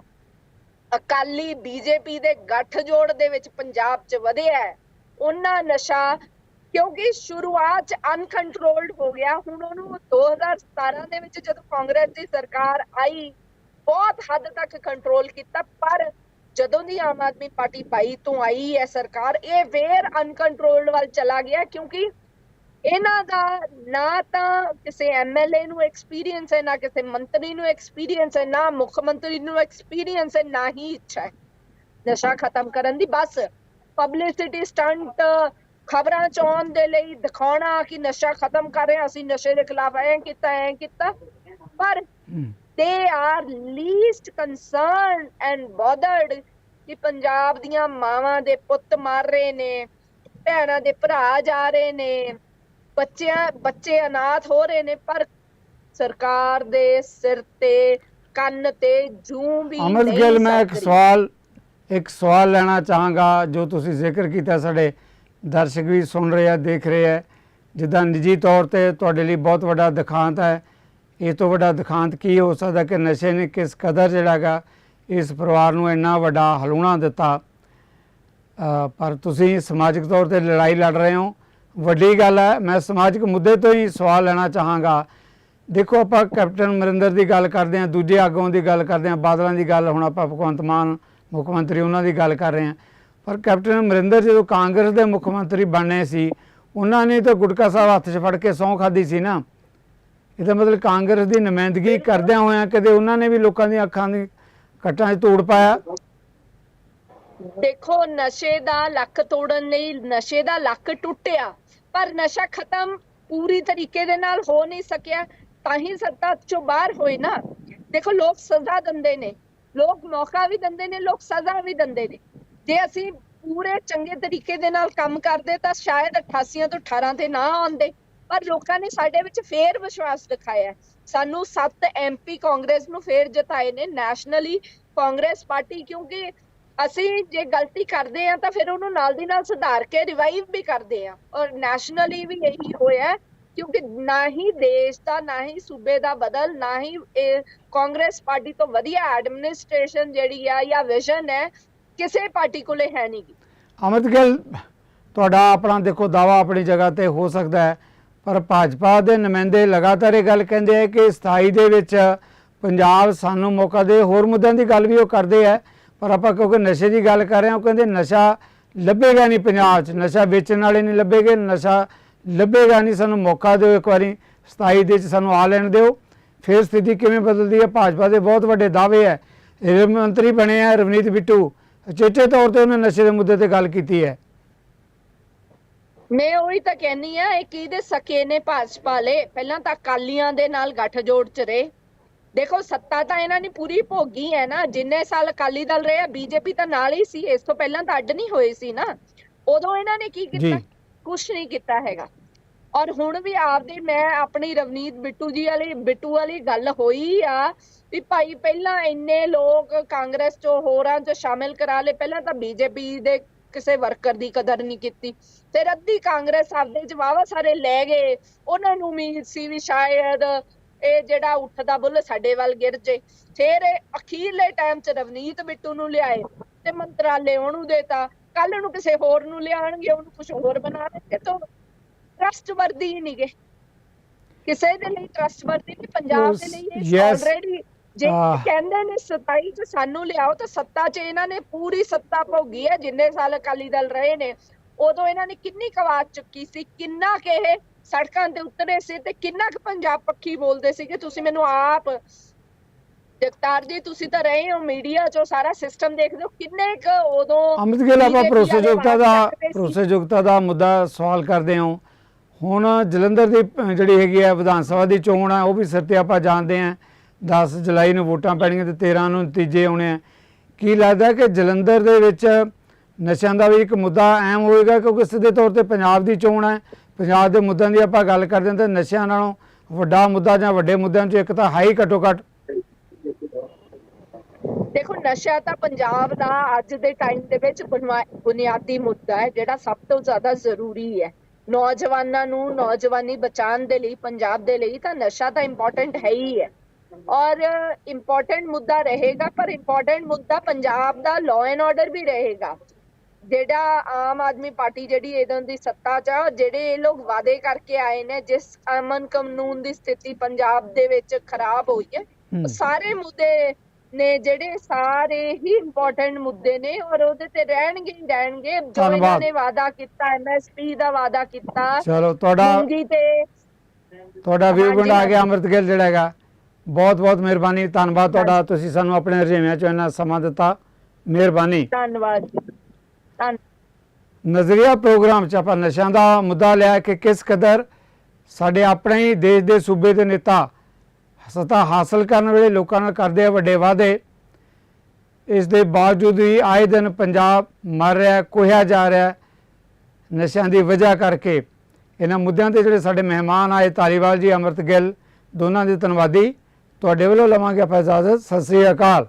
ਅਕਾਲੀ ਬੀਜੇਪੀ ਦੇ ਗੱਠਜੋੜ ਦੇ ਵਿੱਚ ਪੰਜਾਬ 'ਚ ਵਧਿਆ ਹੈ ਉਹਨਾਂ ਨਸ਼ਾ ਕਿਉਂਕਿ ਸ਼ੁਰੂਆਤ 'ਚ ਅਨਕੰਟਰੋਲਡ ਹੋ ਗਿਆ। ਹੁਣ ਉਹਨੂੰ 2017 ਦੇ ਵਿੱਚ ਜਦੋਂ ਕਾਂਗਰਸ ਦੀ ਸਰਕਾਰ ਆਈ ਬਹੁਤ ਹੱਦ ਤੱਕ ਕੰਟਰੋਲ ਕੀਤਾ, ਪਰ ਜਦੋਂ ਦੀ ਆਮ ਆਦਮੀ ਪਾਰਟੀ ਪਾਈ ਤੋਂ ਆਈ ਹੈ ਸਰਕਾਰ, ਇਹ ਫੇਰ ਅਨਕੰਟਰੋਲਡ ਵੱਲ ਚਲਾ ਗਿਆ, ਕਿਉਂਕਿ ਇਹਨਾਂ ਦਾ ਨਾ ਤਾਂ ਕਿਸੇ ਐਮਐਲਏ ਨੂੰ ਐਕਸਪੀਰੀਅੰਸ ਹੈ, ਨਾ ਕਿਸੇ ਮੰਤਰੀ ਨੂੰ ਐਕਸਪੀਰੀਅੰਸ ਹੈ, ਨਾ ਮੁੱਖ ਮੰਤਰੀ ਨੂੰ ਐਕਸਪੀਰੀਅੰਸ ਹੈ, ਨਾ ਹੀ ਇੱਛਾ ਹੈ। ਨਸ਼ਾ ਖਤਮ ਕਰਨ ਦੀ ਬਸ ਪਬਲਿਸਿਟੀ ਸਟੰਟ ਖਬਰਾਂ ਚ ਆਉਣ ਦੇ ਲਈ ਦਿਖਾਉਣਾ ਕਿ ਨਸ਼ਾ ਖਤਮ ਕਰ ਰਹੇ, ਅਸੀਂ ਨਸ਼ੇ ਦੇ ਖਿਲਾਫ ਐਂ ਕੀਤਾ ਐਂ ਕੀਤਾ, ਪਰ they are least concerned and bothered ਕਿ ਪੰਜਾਬ ਦੀਆਂ ਮਾਵਾਂ ਦੇ ਪੁੱਤ ਮਾਰ ਰਹੇ ਨੇ ਭੈਣਾਂ ਦੇ ਭਰਾ ਜਾ ਰਹੇ ਨੇ ਬੱਚਿਆਂ ਬੱਚੇ ਅਨਾਥ ਹੋ ਰਹੇ ਨੇ ਪਰ ਸਰਕਾਰ ਦੇ ਸਿਰ ਤੇ ਕੰਨ ਤੇ ਜੂੰ ਵੀ ਨਹੀਂ ਗਿੱਲ ਮੈਂ ਇੱਕ। ਸਵਾਲ ਇੱਕ ਸਵਾਲ ਲੈਣਾ ਚਾਹਾਂਗਾ ਜੋ ਤੁਸੀਂ ਜ਼ਿਕਰ ਕੀਤਾ ਸਾਡੇ ਦਰਸ਼ਕ ਵੀ ਸੁਣ ਰਹੇ ਆ ਦੇਖ ਰਹੇ ਆ ਜਿੱਦਾਂ ਨਿੱਜੀ ਤੌਰ ਤੇ ਤੁਹਾਡੇ ਲਈ ਬਹੁਤ ਵੱਡਾ ਦਿਖਾਂਤ ਹੈ ਇਹ ਤੋਂ ਵੱਡਾ ਦਿਖਾਂਤ ਕੀ ਹੋ ਸਕਦਾ ਕਿ ਨਸ਼ੇ ਨੇ ਕਿਸ ਕਦਰ ਜਿਹੜਾਗਾ ਇਸ ਪਰਿਵਾਰ ਨੂੰ ਇੰਨਾ ਵੱਡਾ ਹਲੂਣਾ ਦਿੱਤਾ? ਪਰ ਤੁਸੀਂ ਸਮਾਜਿਕ ਤੌਰ ਤੇ ਲੜਾਈ ਲੜ ਰਹੇ ਹੋ। ਵੱਡੀ ਗੱਲ ਹੈ, ਮੈਂ ਸਮਾਜਿਕ ਮੁੱਦੇ ਤੋਂ ਹੀ ਸਵਾਲ ਲੈਣਾ ਚਾਹਾਂਗਾ। ਦੇਖੋ, ਆਪਾਂ ਕੈਪਟਨ ਅਮਰਿੰਦਰ ਦੀ ਗੱਲ ਕਰਦੇ ਹਾਂ, ਦੂਜੇ ਆਗੂਆਂ ਦੀ ਗੱਲ ਕਰਦੇ ਹਾਂ, ਬਾਦਲਾਂ ਦੀ ਗੱਲ, ਹੁਣ ਆਪਾਂ ਭਗਵੰਤ ਮਾਨ, ਮੁੱਖ ਮੰਤਰੀ ਉਹਨਾਂ ਦੀ ਗੱਲ ਕਰ ਰਹੇ ਹਾਂ। ਪਰ ਕੈਪਟਨ ਅਮਰਿੰਦਰ ਜਦੋਂ ਕਾਂਗਰਸ ਦੇ ਮੁੱਖ ਮੰਤਰੀ ਬਣਨੇ ਸੀ, ਉਹਨਾਂ ਨੇ ਤਾਂ ਗੁਟਕਾ ਸਾਹਿਬ ਹੱਥ 'ਚ ਫੜ ਕੇ ਸਹੁੰ ਖਾਦੀ ਸੀ ਨਾ। ਇਹਦਾ ਮਤਲਬ ਕਾਂਗਰਸ ਦੀ ਨੁਮਾਇੰਦਗੀ ਕਰਦਿਆਂ ਹੋਇਆਂ ਕਦੇ ਉਹਨਾਂ ਨੇ ਵੀ ਲੋਕਾਂ ਦੀਆਂ ਅੱਖਾਂ ਦੀ ਕੱਟਾਂ 'ਚ ਤੋੜ ਪਾਇਆ? ਦੇਖੋ ਨਸ਼ੇ ਦਾ ਲੱਕ ਤੋੜਨ ਲਈ ਨਸ਼ੇ ਦਾ ਲੱਕ ਟੁੱਟਿਆ ਪਰ ਨਸ਼ਾ ਖਤਮ ਪੂਰੀ ਤਰੀਕੇ ਦੇ ਨਾਲ ਹੋ ਨਹੀਂ ਸਕਿਆ ਤਾਂ ਹੀ ਸੱਤਾ ਚੋਂ ਬਾਹਰ ਹੋਏ ਨਾ। ਦੇਖੋ ਲੋਕ ਸਜ਼ਾ ਦਿੰਦੇ ਨੇ ਲੋਕ ਮੌਕਾ ਵੀ ਦਿੰਦੇ ਨੇ ਲੋਕ ਸਜ਼ਾ ਵੀ ਦਿੰਦੇ ਨੇ। ਜੇ ਅਸੀਂ ਪੂਰੇ ਚੰਗੇ ਤਰੀਕੇ ਦੇ ਨਾਲ ਕੰਮ ਕਰਦੇ ਤਾਂ ਸ਼ਾਇਦ 88 ਤੋਂ 18 ਤੇ ਨਾ ਆਉਂਦੇ। ਪਰ ਲੋਕਾਂ ਨੇ ਸਾਡੇ ਵਿੱਚ ਫੇਰ ਵਿਸ਼ਵਾਸ ਦਿਖਾਇਆ ਸਾਨੂੰ 7 ਐਮਪੀ ਕਾਂਗਰਸ ਨੂੰ ਫੇਰ ਜਿਤਾਏ ਨੇ ਨੈਸ਼ਨਲੀ ਕਾਂਗਰਸ ਪਾਰਟੀ, ਕਿਉਂਕਿ ਅਸੀਂ ਜੇ ਗਲਤੀ ਕਰਦੇ ਆ ਤਾਂ ਫਿਰ ਉਹਨੂੰ ਨਾਲ ਦੀ ਨਾਲ ਸੁਧਾਰ ਕੇ ਰਿਵਾਈਵ ਵੀ ਕਰਦੇ ਆ ਔਰ ਨੈਸ਼ਨਲੀ ਵੀ ਇਹੀ ਹੋਇਆ ਕਿਉਂਕਿ ਨਾ ਹੀ ਦੇਸ਼ ਦਾ, ਨਾ ਹੀ ਸੂਬੇ ਦਾ ਬਦਲ, ਨਾ ਹੀ ਕਾਂਗਰਸ ਪਾਰਟੀ ਤੋਂ ਵਧੀਆ ਐਡਮਿਨਿਸਟ੍ਰੇਸ਼ਨ ਜਿਹੜੀ ਆ ਜਾਂ ਵਿਜ਼ਨ ਹੈ, ਕਿਸੇ ਪਾਰਟੀ ਕੋਲੇ ਹੈ ਨਹੀਂ। ਗੀ ਅਮਿਤ ਗਿੱਲ, ਤੁਹਾਡਾ ਆਪਣਾ ਦੇਖੋ ਦਾਵਾ ਆਪਣੀ ਜਗ੍ਹਾ ਤੇ ਹੋ ਸਕਦਾ ਹੈ। ਪਰ ਭਾਜਪਾ ਦੇ ਨੁਮਾਇੰਦੇ ਲਗਾਤਾਰ ਇਹ ਗੱਲ ਕਹਿੰਦੇ ਆ ਕਿ ਸਥਾਈ ਦੇ ਵਿੱਚ ਪੰਜਾਬ ਸਾਨੂੰ ਮੌਕਾ ਦੇ, ਹੋਰ ਮੁੱਦਿਆਂ ਦੀ ਗੱਲ ਵੀ ਉਹ ਕਰਦੇ ਆ। ਪਰ ਆਪਾਂ ਕਿਉਂਕਿ ਨਸ਼ੇ ਦੀ ਗੱਲ ਕਰ ਰਹੇ ਹਾਂ, ਉਹ ਕਹਿੰਦੇ ਨਸ਼ਾ ਲੱਭੇਗਾ ਨਹੀਂ ਪੰਜਾਬ 'ਚ, ਨਸ਼ਾ ਵੇਚਣ ਵਾਲੇ ਨਹੀਂ ਲੱਭੇਗੇ, ਨਸ਼ਾ ਲੱਭੇਗਾ ਨਹੀਂ, ਸਾਨੂੰ ਮੌਕਾ ਦਿਓ ਇੱਕ ਵਾਰੀ, ਸਥਾਈ ਦੇ 'ਚ ਸਾਨੂੰ ਆ ਲੈਣ ਦਿਓ। ਫਿਰ ਸਥਿਤੀ ਕਿਵੇਂ ਬਦਲਦੀ ਹੈ? ਭਾਜਪਾ ਦੇ ਬਹੁਤ ਵੱਡੇ ਦਾਅਵੇ ਹੈ ਰੇਲ ਮੰਤਰੀ ਬਣੇ ਆ ਰਵਨੀਤ ਬਿੱਟੂ ਅਚੇਚੇ ਤੌਰ ਤੇ ਉਹਨੇ ਨਸ਼ੇ ਦੇ ਮੁੱਦੇ ਤੇ ਗੱਲ ਕੀਤੀ ਹੈ। ਮੈਂ ਉਹੀ ਤਾਂ ਕਹਿੰਨੀ ਆ ਇਹ ਕਿਹਦੇ ਸਕੇ ਨੇ ਭਾਜਪਾ ਵਾਲੇ? ਪਹਿਲਾਂ ਤਾਂ ਅਕਾਲੀਆਂ ਦੇ ਨਾਲ ਗੱਠਜੋੜ ਚ ਰਹੇ। ਦੇਖੋ ਸੱਤਾ ਤਾਂ ਇਹਨਾਂ ਨੇ ਪੂਰੀ ਭੋਗੀ ਹੈ ਨਾ। ਜਿੰਨੇ ਸਾਲ ਅਕਾਲੀ ਦਲ ਰਿਹਾ ਬੀਜੇਪੀ ਤਾਂ ਨਾਲ ਹੀ ਸੀ। ਇਸ ਤੋਂ ਪਹਿਲਾਂ ਤਾਂ ਅੱਡ ਨਹੀਂ ਹੋਏ ਸੀ ਨਾ। ਉਦੋਂ ਇਹਨਾਂ ਨੇ ਕੀ ਕੀਤਾ। ਕੁਛ ਨਹੀਂ ਕੀਤਾ ਹੈਗਾ। ਔਰ ਹੁਣ ਵੀ ਆਪਦੇ ਮੈਂ ਆਪਣੀ ਰਵਨੀਤ ਬਿੱਟੂ ਜੀ ਵਾਲੀ ਬਿੱਟੂ ਵਾਲੀ ਗੱਲ ਹੋਈ ਆ ਵੀ ਭਾਈ ਪਹਿਲਾਂ ਇੰਨੇ ਲੋਕ ਕਾਂਗਰਸ ਚੋਂ ਹੋਰਾਂ ਚ ਸ਼ਾਮਿਲ ਕਰਾ ਲਏ। ਪਹਿਲਾਂ ਤਾਂ ਬੀਜੇਪੀ ਦੇ ਕਿਸੇ ਵਰਕਰ ਦੀ ਕਦਰ ਨਹੀਂ ਕੀਤੀ। ਫਿਰ ਅੱਧੀ ਕਾਂਗਰਸ ਆਪਦੇ ਚ ਵਾਵਾ ਸਾਰੇ ਲੈ ਗਏ। ਉਹਨਾਂ ਨੂੰ ਉਮੀਦ ਸੀ ਵੀ ਸ਼ਾਇਦ ਇਹ ਜਿਹੜਾ ਉੱਠਦਾ ਬੁੱਲ ਸਾਡੇ ਵੱਲ ਗਿਰ ਜੇ। ਫਿਰ ਅਖੀਰਲੇ ਟਾਈਮ ਚ ਰਵਨੀਤ ਬਿੱਟੂ ਨੂੰ ਲਿਆਏ ਤੇ ਮੰਤਰਾਲੇ ਉਹਨੂੰ ਦੇਤਾ। ਕੱਲ ਨੂੰ ਕਿਸੇ ਹੋਰ ਨੂੰ ਲਿਆਣਗੇ ਉਹਨੂੰ ਕੁਝ ਹੋਰ ਬਣਾ ਦੇਣਗੇ ਤਾਂ ਟਰਸਟਵਰਦੀ ਹੀ ਨਹੀਂਗੇ ਕਿਸੇ ਦੇ ਲਈ ਟਰਸਟਵਰਦੀ ਨਹੀਂ ਪੰਜਾਬ ਦੇ ਲਈ. ਆਲਰੇਡੀ ਜੇ। ਕਹਿੰਦੇ ਨੇ 27 ਚ ਸਾਨੂੰ ਲਿਆਓ ਤਾਂ ਸੱਤਾ ਚ ਇਹਨਾਂ ਨੇ ਪੂਰੀ ਸੱਤਾ ਭੋਗੀ ਹੈ ਜਿੰਨੇ ਸਾਲ ਅਕਾਲੀ ਦਲ ਰਹੇ ਨੇ। ਉਦੋਂ ਇਹਨਾਂ ਨੇ ਕਿੰਨੀ ਕਵਾਤ ਚੁੱਕੀ ਸੀ ਕਿੰਨਾ ਕਿ ਇਹ ਸੜਕਾਂ ਤੇ ਉਤਰੇ ਸੀ ਤੇ ਕਿੰਨਾ ਕੁ ਪੰਜਾਬ ਪੱਖੀ ਬੋਲਦੇ ਸੀ ਕਿ ਤੁਸੀਂ ਮੈਨੂੰ ਆਪ ਜਗਤਾਰ ਜੀ ਤੁਸੀਂ ਤਾਂ ਰਹੇ ਹੋ ਮੀਡੀਆ ਚੋਂ ਸਾਰਾ ਸਿਸਟਮ ਦੇਖਦੇ ਹੋ। ਕਿੰਨੇ ਕੁ ਉਦੋਂ ਅਮਿਤ ਗਿੱਲ ਆਪਾਂ ਭਰੋਸੇਯੋਗਤਾ ਦਾ। ਭਰੋਸੇਯੋਗਤਾ ਦਾ ਮੁੱਦਾ ਸਵਾਲ ਕਰਦੇ ਹਾਂ। ਹੁਣ ਜਲੰਧਰ ਦੀ ਜਿਹੜੀ ਹੈਗੀ ਹੈ ਵਿਧਾਨ ਸਭਾ ਦੀ ਚੋਣ ਹੈ ਉਹ ਵੀ ਸਿਰ ਤੇ ਆਪਾਂ ਜਾਣਦੇ ਹਾਂ। 10 ਜੁਲਾਈ ਨੂੰ ਵੋਟਾਂ ਪੈਣੀਆਂ ਤੇ 13 ਨੂੰ ਨਤੀਜੇ ਆਉਣੇ ਆ। ਕੀ ਲੱਗਦਾ ਕਿ ਜਲੰਧਰ ਦੇ ਵਿੱਚ ਨਸ਼ਿਆਂ ਦਾ ਵੀ ਇੱਕ ਮੁੱਦਾ ਅਹਿਮ ਹੋਏਗਾ, ਕਿਉਂਕਿ ਸਿੱਧੇ ਤੌਰ ਤੇ ਪੰਜਾਬ ਦੀ ਚੋਣ ਹੈ। ਪੰਜਾਬ ਦੇ ਮੁੱਦਿਆਂ ਦੀ ਆਪਾਂ ਗੱਲ ਕਰਦੇ ਹਾਂ ਤਾਂ ਨਸ਼ਿਆਂ ਨਾਲੋਂ ਵੱਡਾ ਮੁੱਦਾ ਜਾਂ ਵੱਡੇ ਮੁੱਦਿਆਂ 'ਚੋਂ ਇੱਕ ਤਾਂ ਹਾਈ ਘੱਟੋ ਘੱਟ। ਦੇਖੋ, ਨਸ਼ਾ ਤਾਂ ਪੰਜਾਬ ਦਾ ਅੱਜ ਦੇ ਟਾਈਮ ਦੇ ਵਿੱਚ ਬੁਨਿਆਦੀ ਮੁੱਦਾ ਹੈ, ਜਿਹੜਾ ਸਭ ਤੋਂ ਜ਼ਿਆਦਾ ਜ਼ਰੂਰੀ ਹੈ। ਨੌਜਵਾਨਾਂ ਨੂੰ ਨੌਜਵਾਨੀ ਬਚਾਉਣ ਦੇ ਲਈ, ਪੰਜਾਬ ਦੇ ਲਈ ਤਾਂ ਨਸ਼ਾ ਤਾਂ ਇੰਪੋਰਟੈਂਟ ਹੈ ਹੀ ਹੈ। ਔਰ ਇੰਪੋਰਟੈਂਟ ਮੁੱਦਾ ਰਹੇਗਾ ਪਰ ਇੰਪੋਰਟੈਂਟ ਮੁੱਦਾ ਪੰਜਾਬ ਦਾ ਲਾਅ ਐਂਡ ਆਰਡਰ ਵੀ ਰਹੇਗਾ ਜਿਹੜਾ ਆਮ ਆਦਮੀ ਪਾਰਟੀ ਜਿਹੜੀ ਇਹਨਾਂ ਦੀ ਸੱਤਾ 'ਚ ਆ, ਜਿਹੜੇ ਇਹ ਲੋਕ ਵਾਅਦੇ ਕਰਕੇ ਆਏ ਨੇ ਜਿਸ ਅਮਨ ਕਾਨੂੰਨ ਦੀ ਸਥਿਤੀ ਪੰਜਾਬ ਦੇ ਵਿੱਚ ਖਰਾਬ ਹੋਈ ਹੈ ਸਾਰੇ ਮੁੱਦੇ ਨੇ ਜਿਹੜੇ ਸਾਰੇ ਹੀ ਇੰਪੋਰਟੈਂਟ ਮੁੱਦੇ ਨੇ ਔਰ ਉਹਦੇ ਤੇ ਰਹਿਣਗੇ ਹੀ ਰਹਿਣਗੇ ਜੋ ਇਹਨਾਂ। ਨੇ ਵਾਅਦਾ ਕੀਤਾ ਐਮਐਸਪੀ ਦਾ ਵਾਅਦਾ ਕੀਤਾ ਚਲੋ ਤੁਹਾਡਾ ਤੁਹਾਡਾ ਹਾਂਜੀ, ਗੁੰਡ ਆ ਗਿਆ। ਅੰਮ੍ਰਿਤ ਗਿੱਲ ਜਿਹੜਾ ਹੈਗਾ ਬਹੁਤ ਬਹੁਤ ਮਿਹਰਬਾਨੀ। ਧੰਨਵਾਦ ਤੁਹਾਡਾ। ਤੁਸੀਂ ਸਾਨੂੰ ਆਪਣੇ ਰਜੇਵਿਆਂ ਚੋਂ ਇੰਨਾ ਸਮਾਂ ਦਿੱਤਾ। ਮਿਹਰਬਾਨੀ। ਧੰਨਵਾਦ ਧੰਨ ਨਜ਼ਰੀਆ ਪ੍ਰੋਗਰਾਮ ਚ ਆਪਾਂ ਨਸ਼ਿਆਂ ਦਾ ਮੁੱਦਾ ਲਿਆ ਕਿ ਕਿਸ ਕਦਰ ਸਾਡੇ ਆਪਣੇ ਹੀ ਦੇਸ਼ ਦੇ ਸੂਬੇ ਦੇ ਨੇਤਾ ਸੱਤਾ ਹਾਸਲ ਕਰਨ ਵੇਲੇ ਲੋਕਾਂ ਨਾਲ ਕਰਦੇ ਆ ਵੱਡੇ ਵਾਅਦੇ। ਇਸ ਦੇ ਬਾਵਜੂਦ ਵੀ ਆਏ ਦਿਨ ਪੰਜਾਬ ਮਰ ਰਿਹਾ ਕੋਹਿਆ ਜਾ ਰਿਹਾ ਨਸ਼ਿਆਂ ਦੀ ਵਜ੍ਹਾ ਕਰਕੇ। ਇਹਨਾਂ ਮੁੱਦਿਆਂ ਤੇ ਜਿਹੜੇ ਸਾਡੇ ਮਹਿਮਾਨ ਆਏ ਧਾਲੀਵਾਲ ਜੀ ਅਮਰਤ ਗਿੱਲ ਦੋਨਾਂ ਦੇ ਧੰਨਵਾਦੀ। ਤੁਹਾਡੇ ਵੱਲੋਂ ਲਵਾਂਗੇ ਆਪਾਂ ਇਜਾਜ਼ਤ। ਸਤਿ ਸ੍ਰੀ ਅਕਾਲ।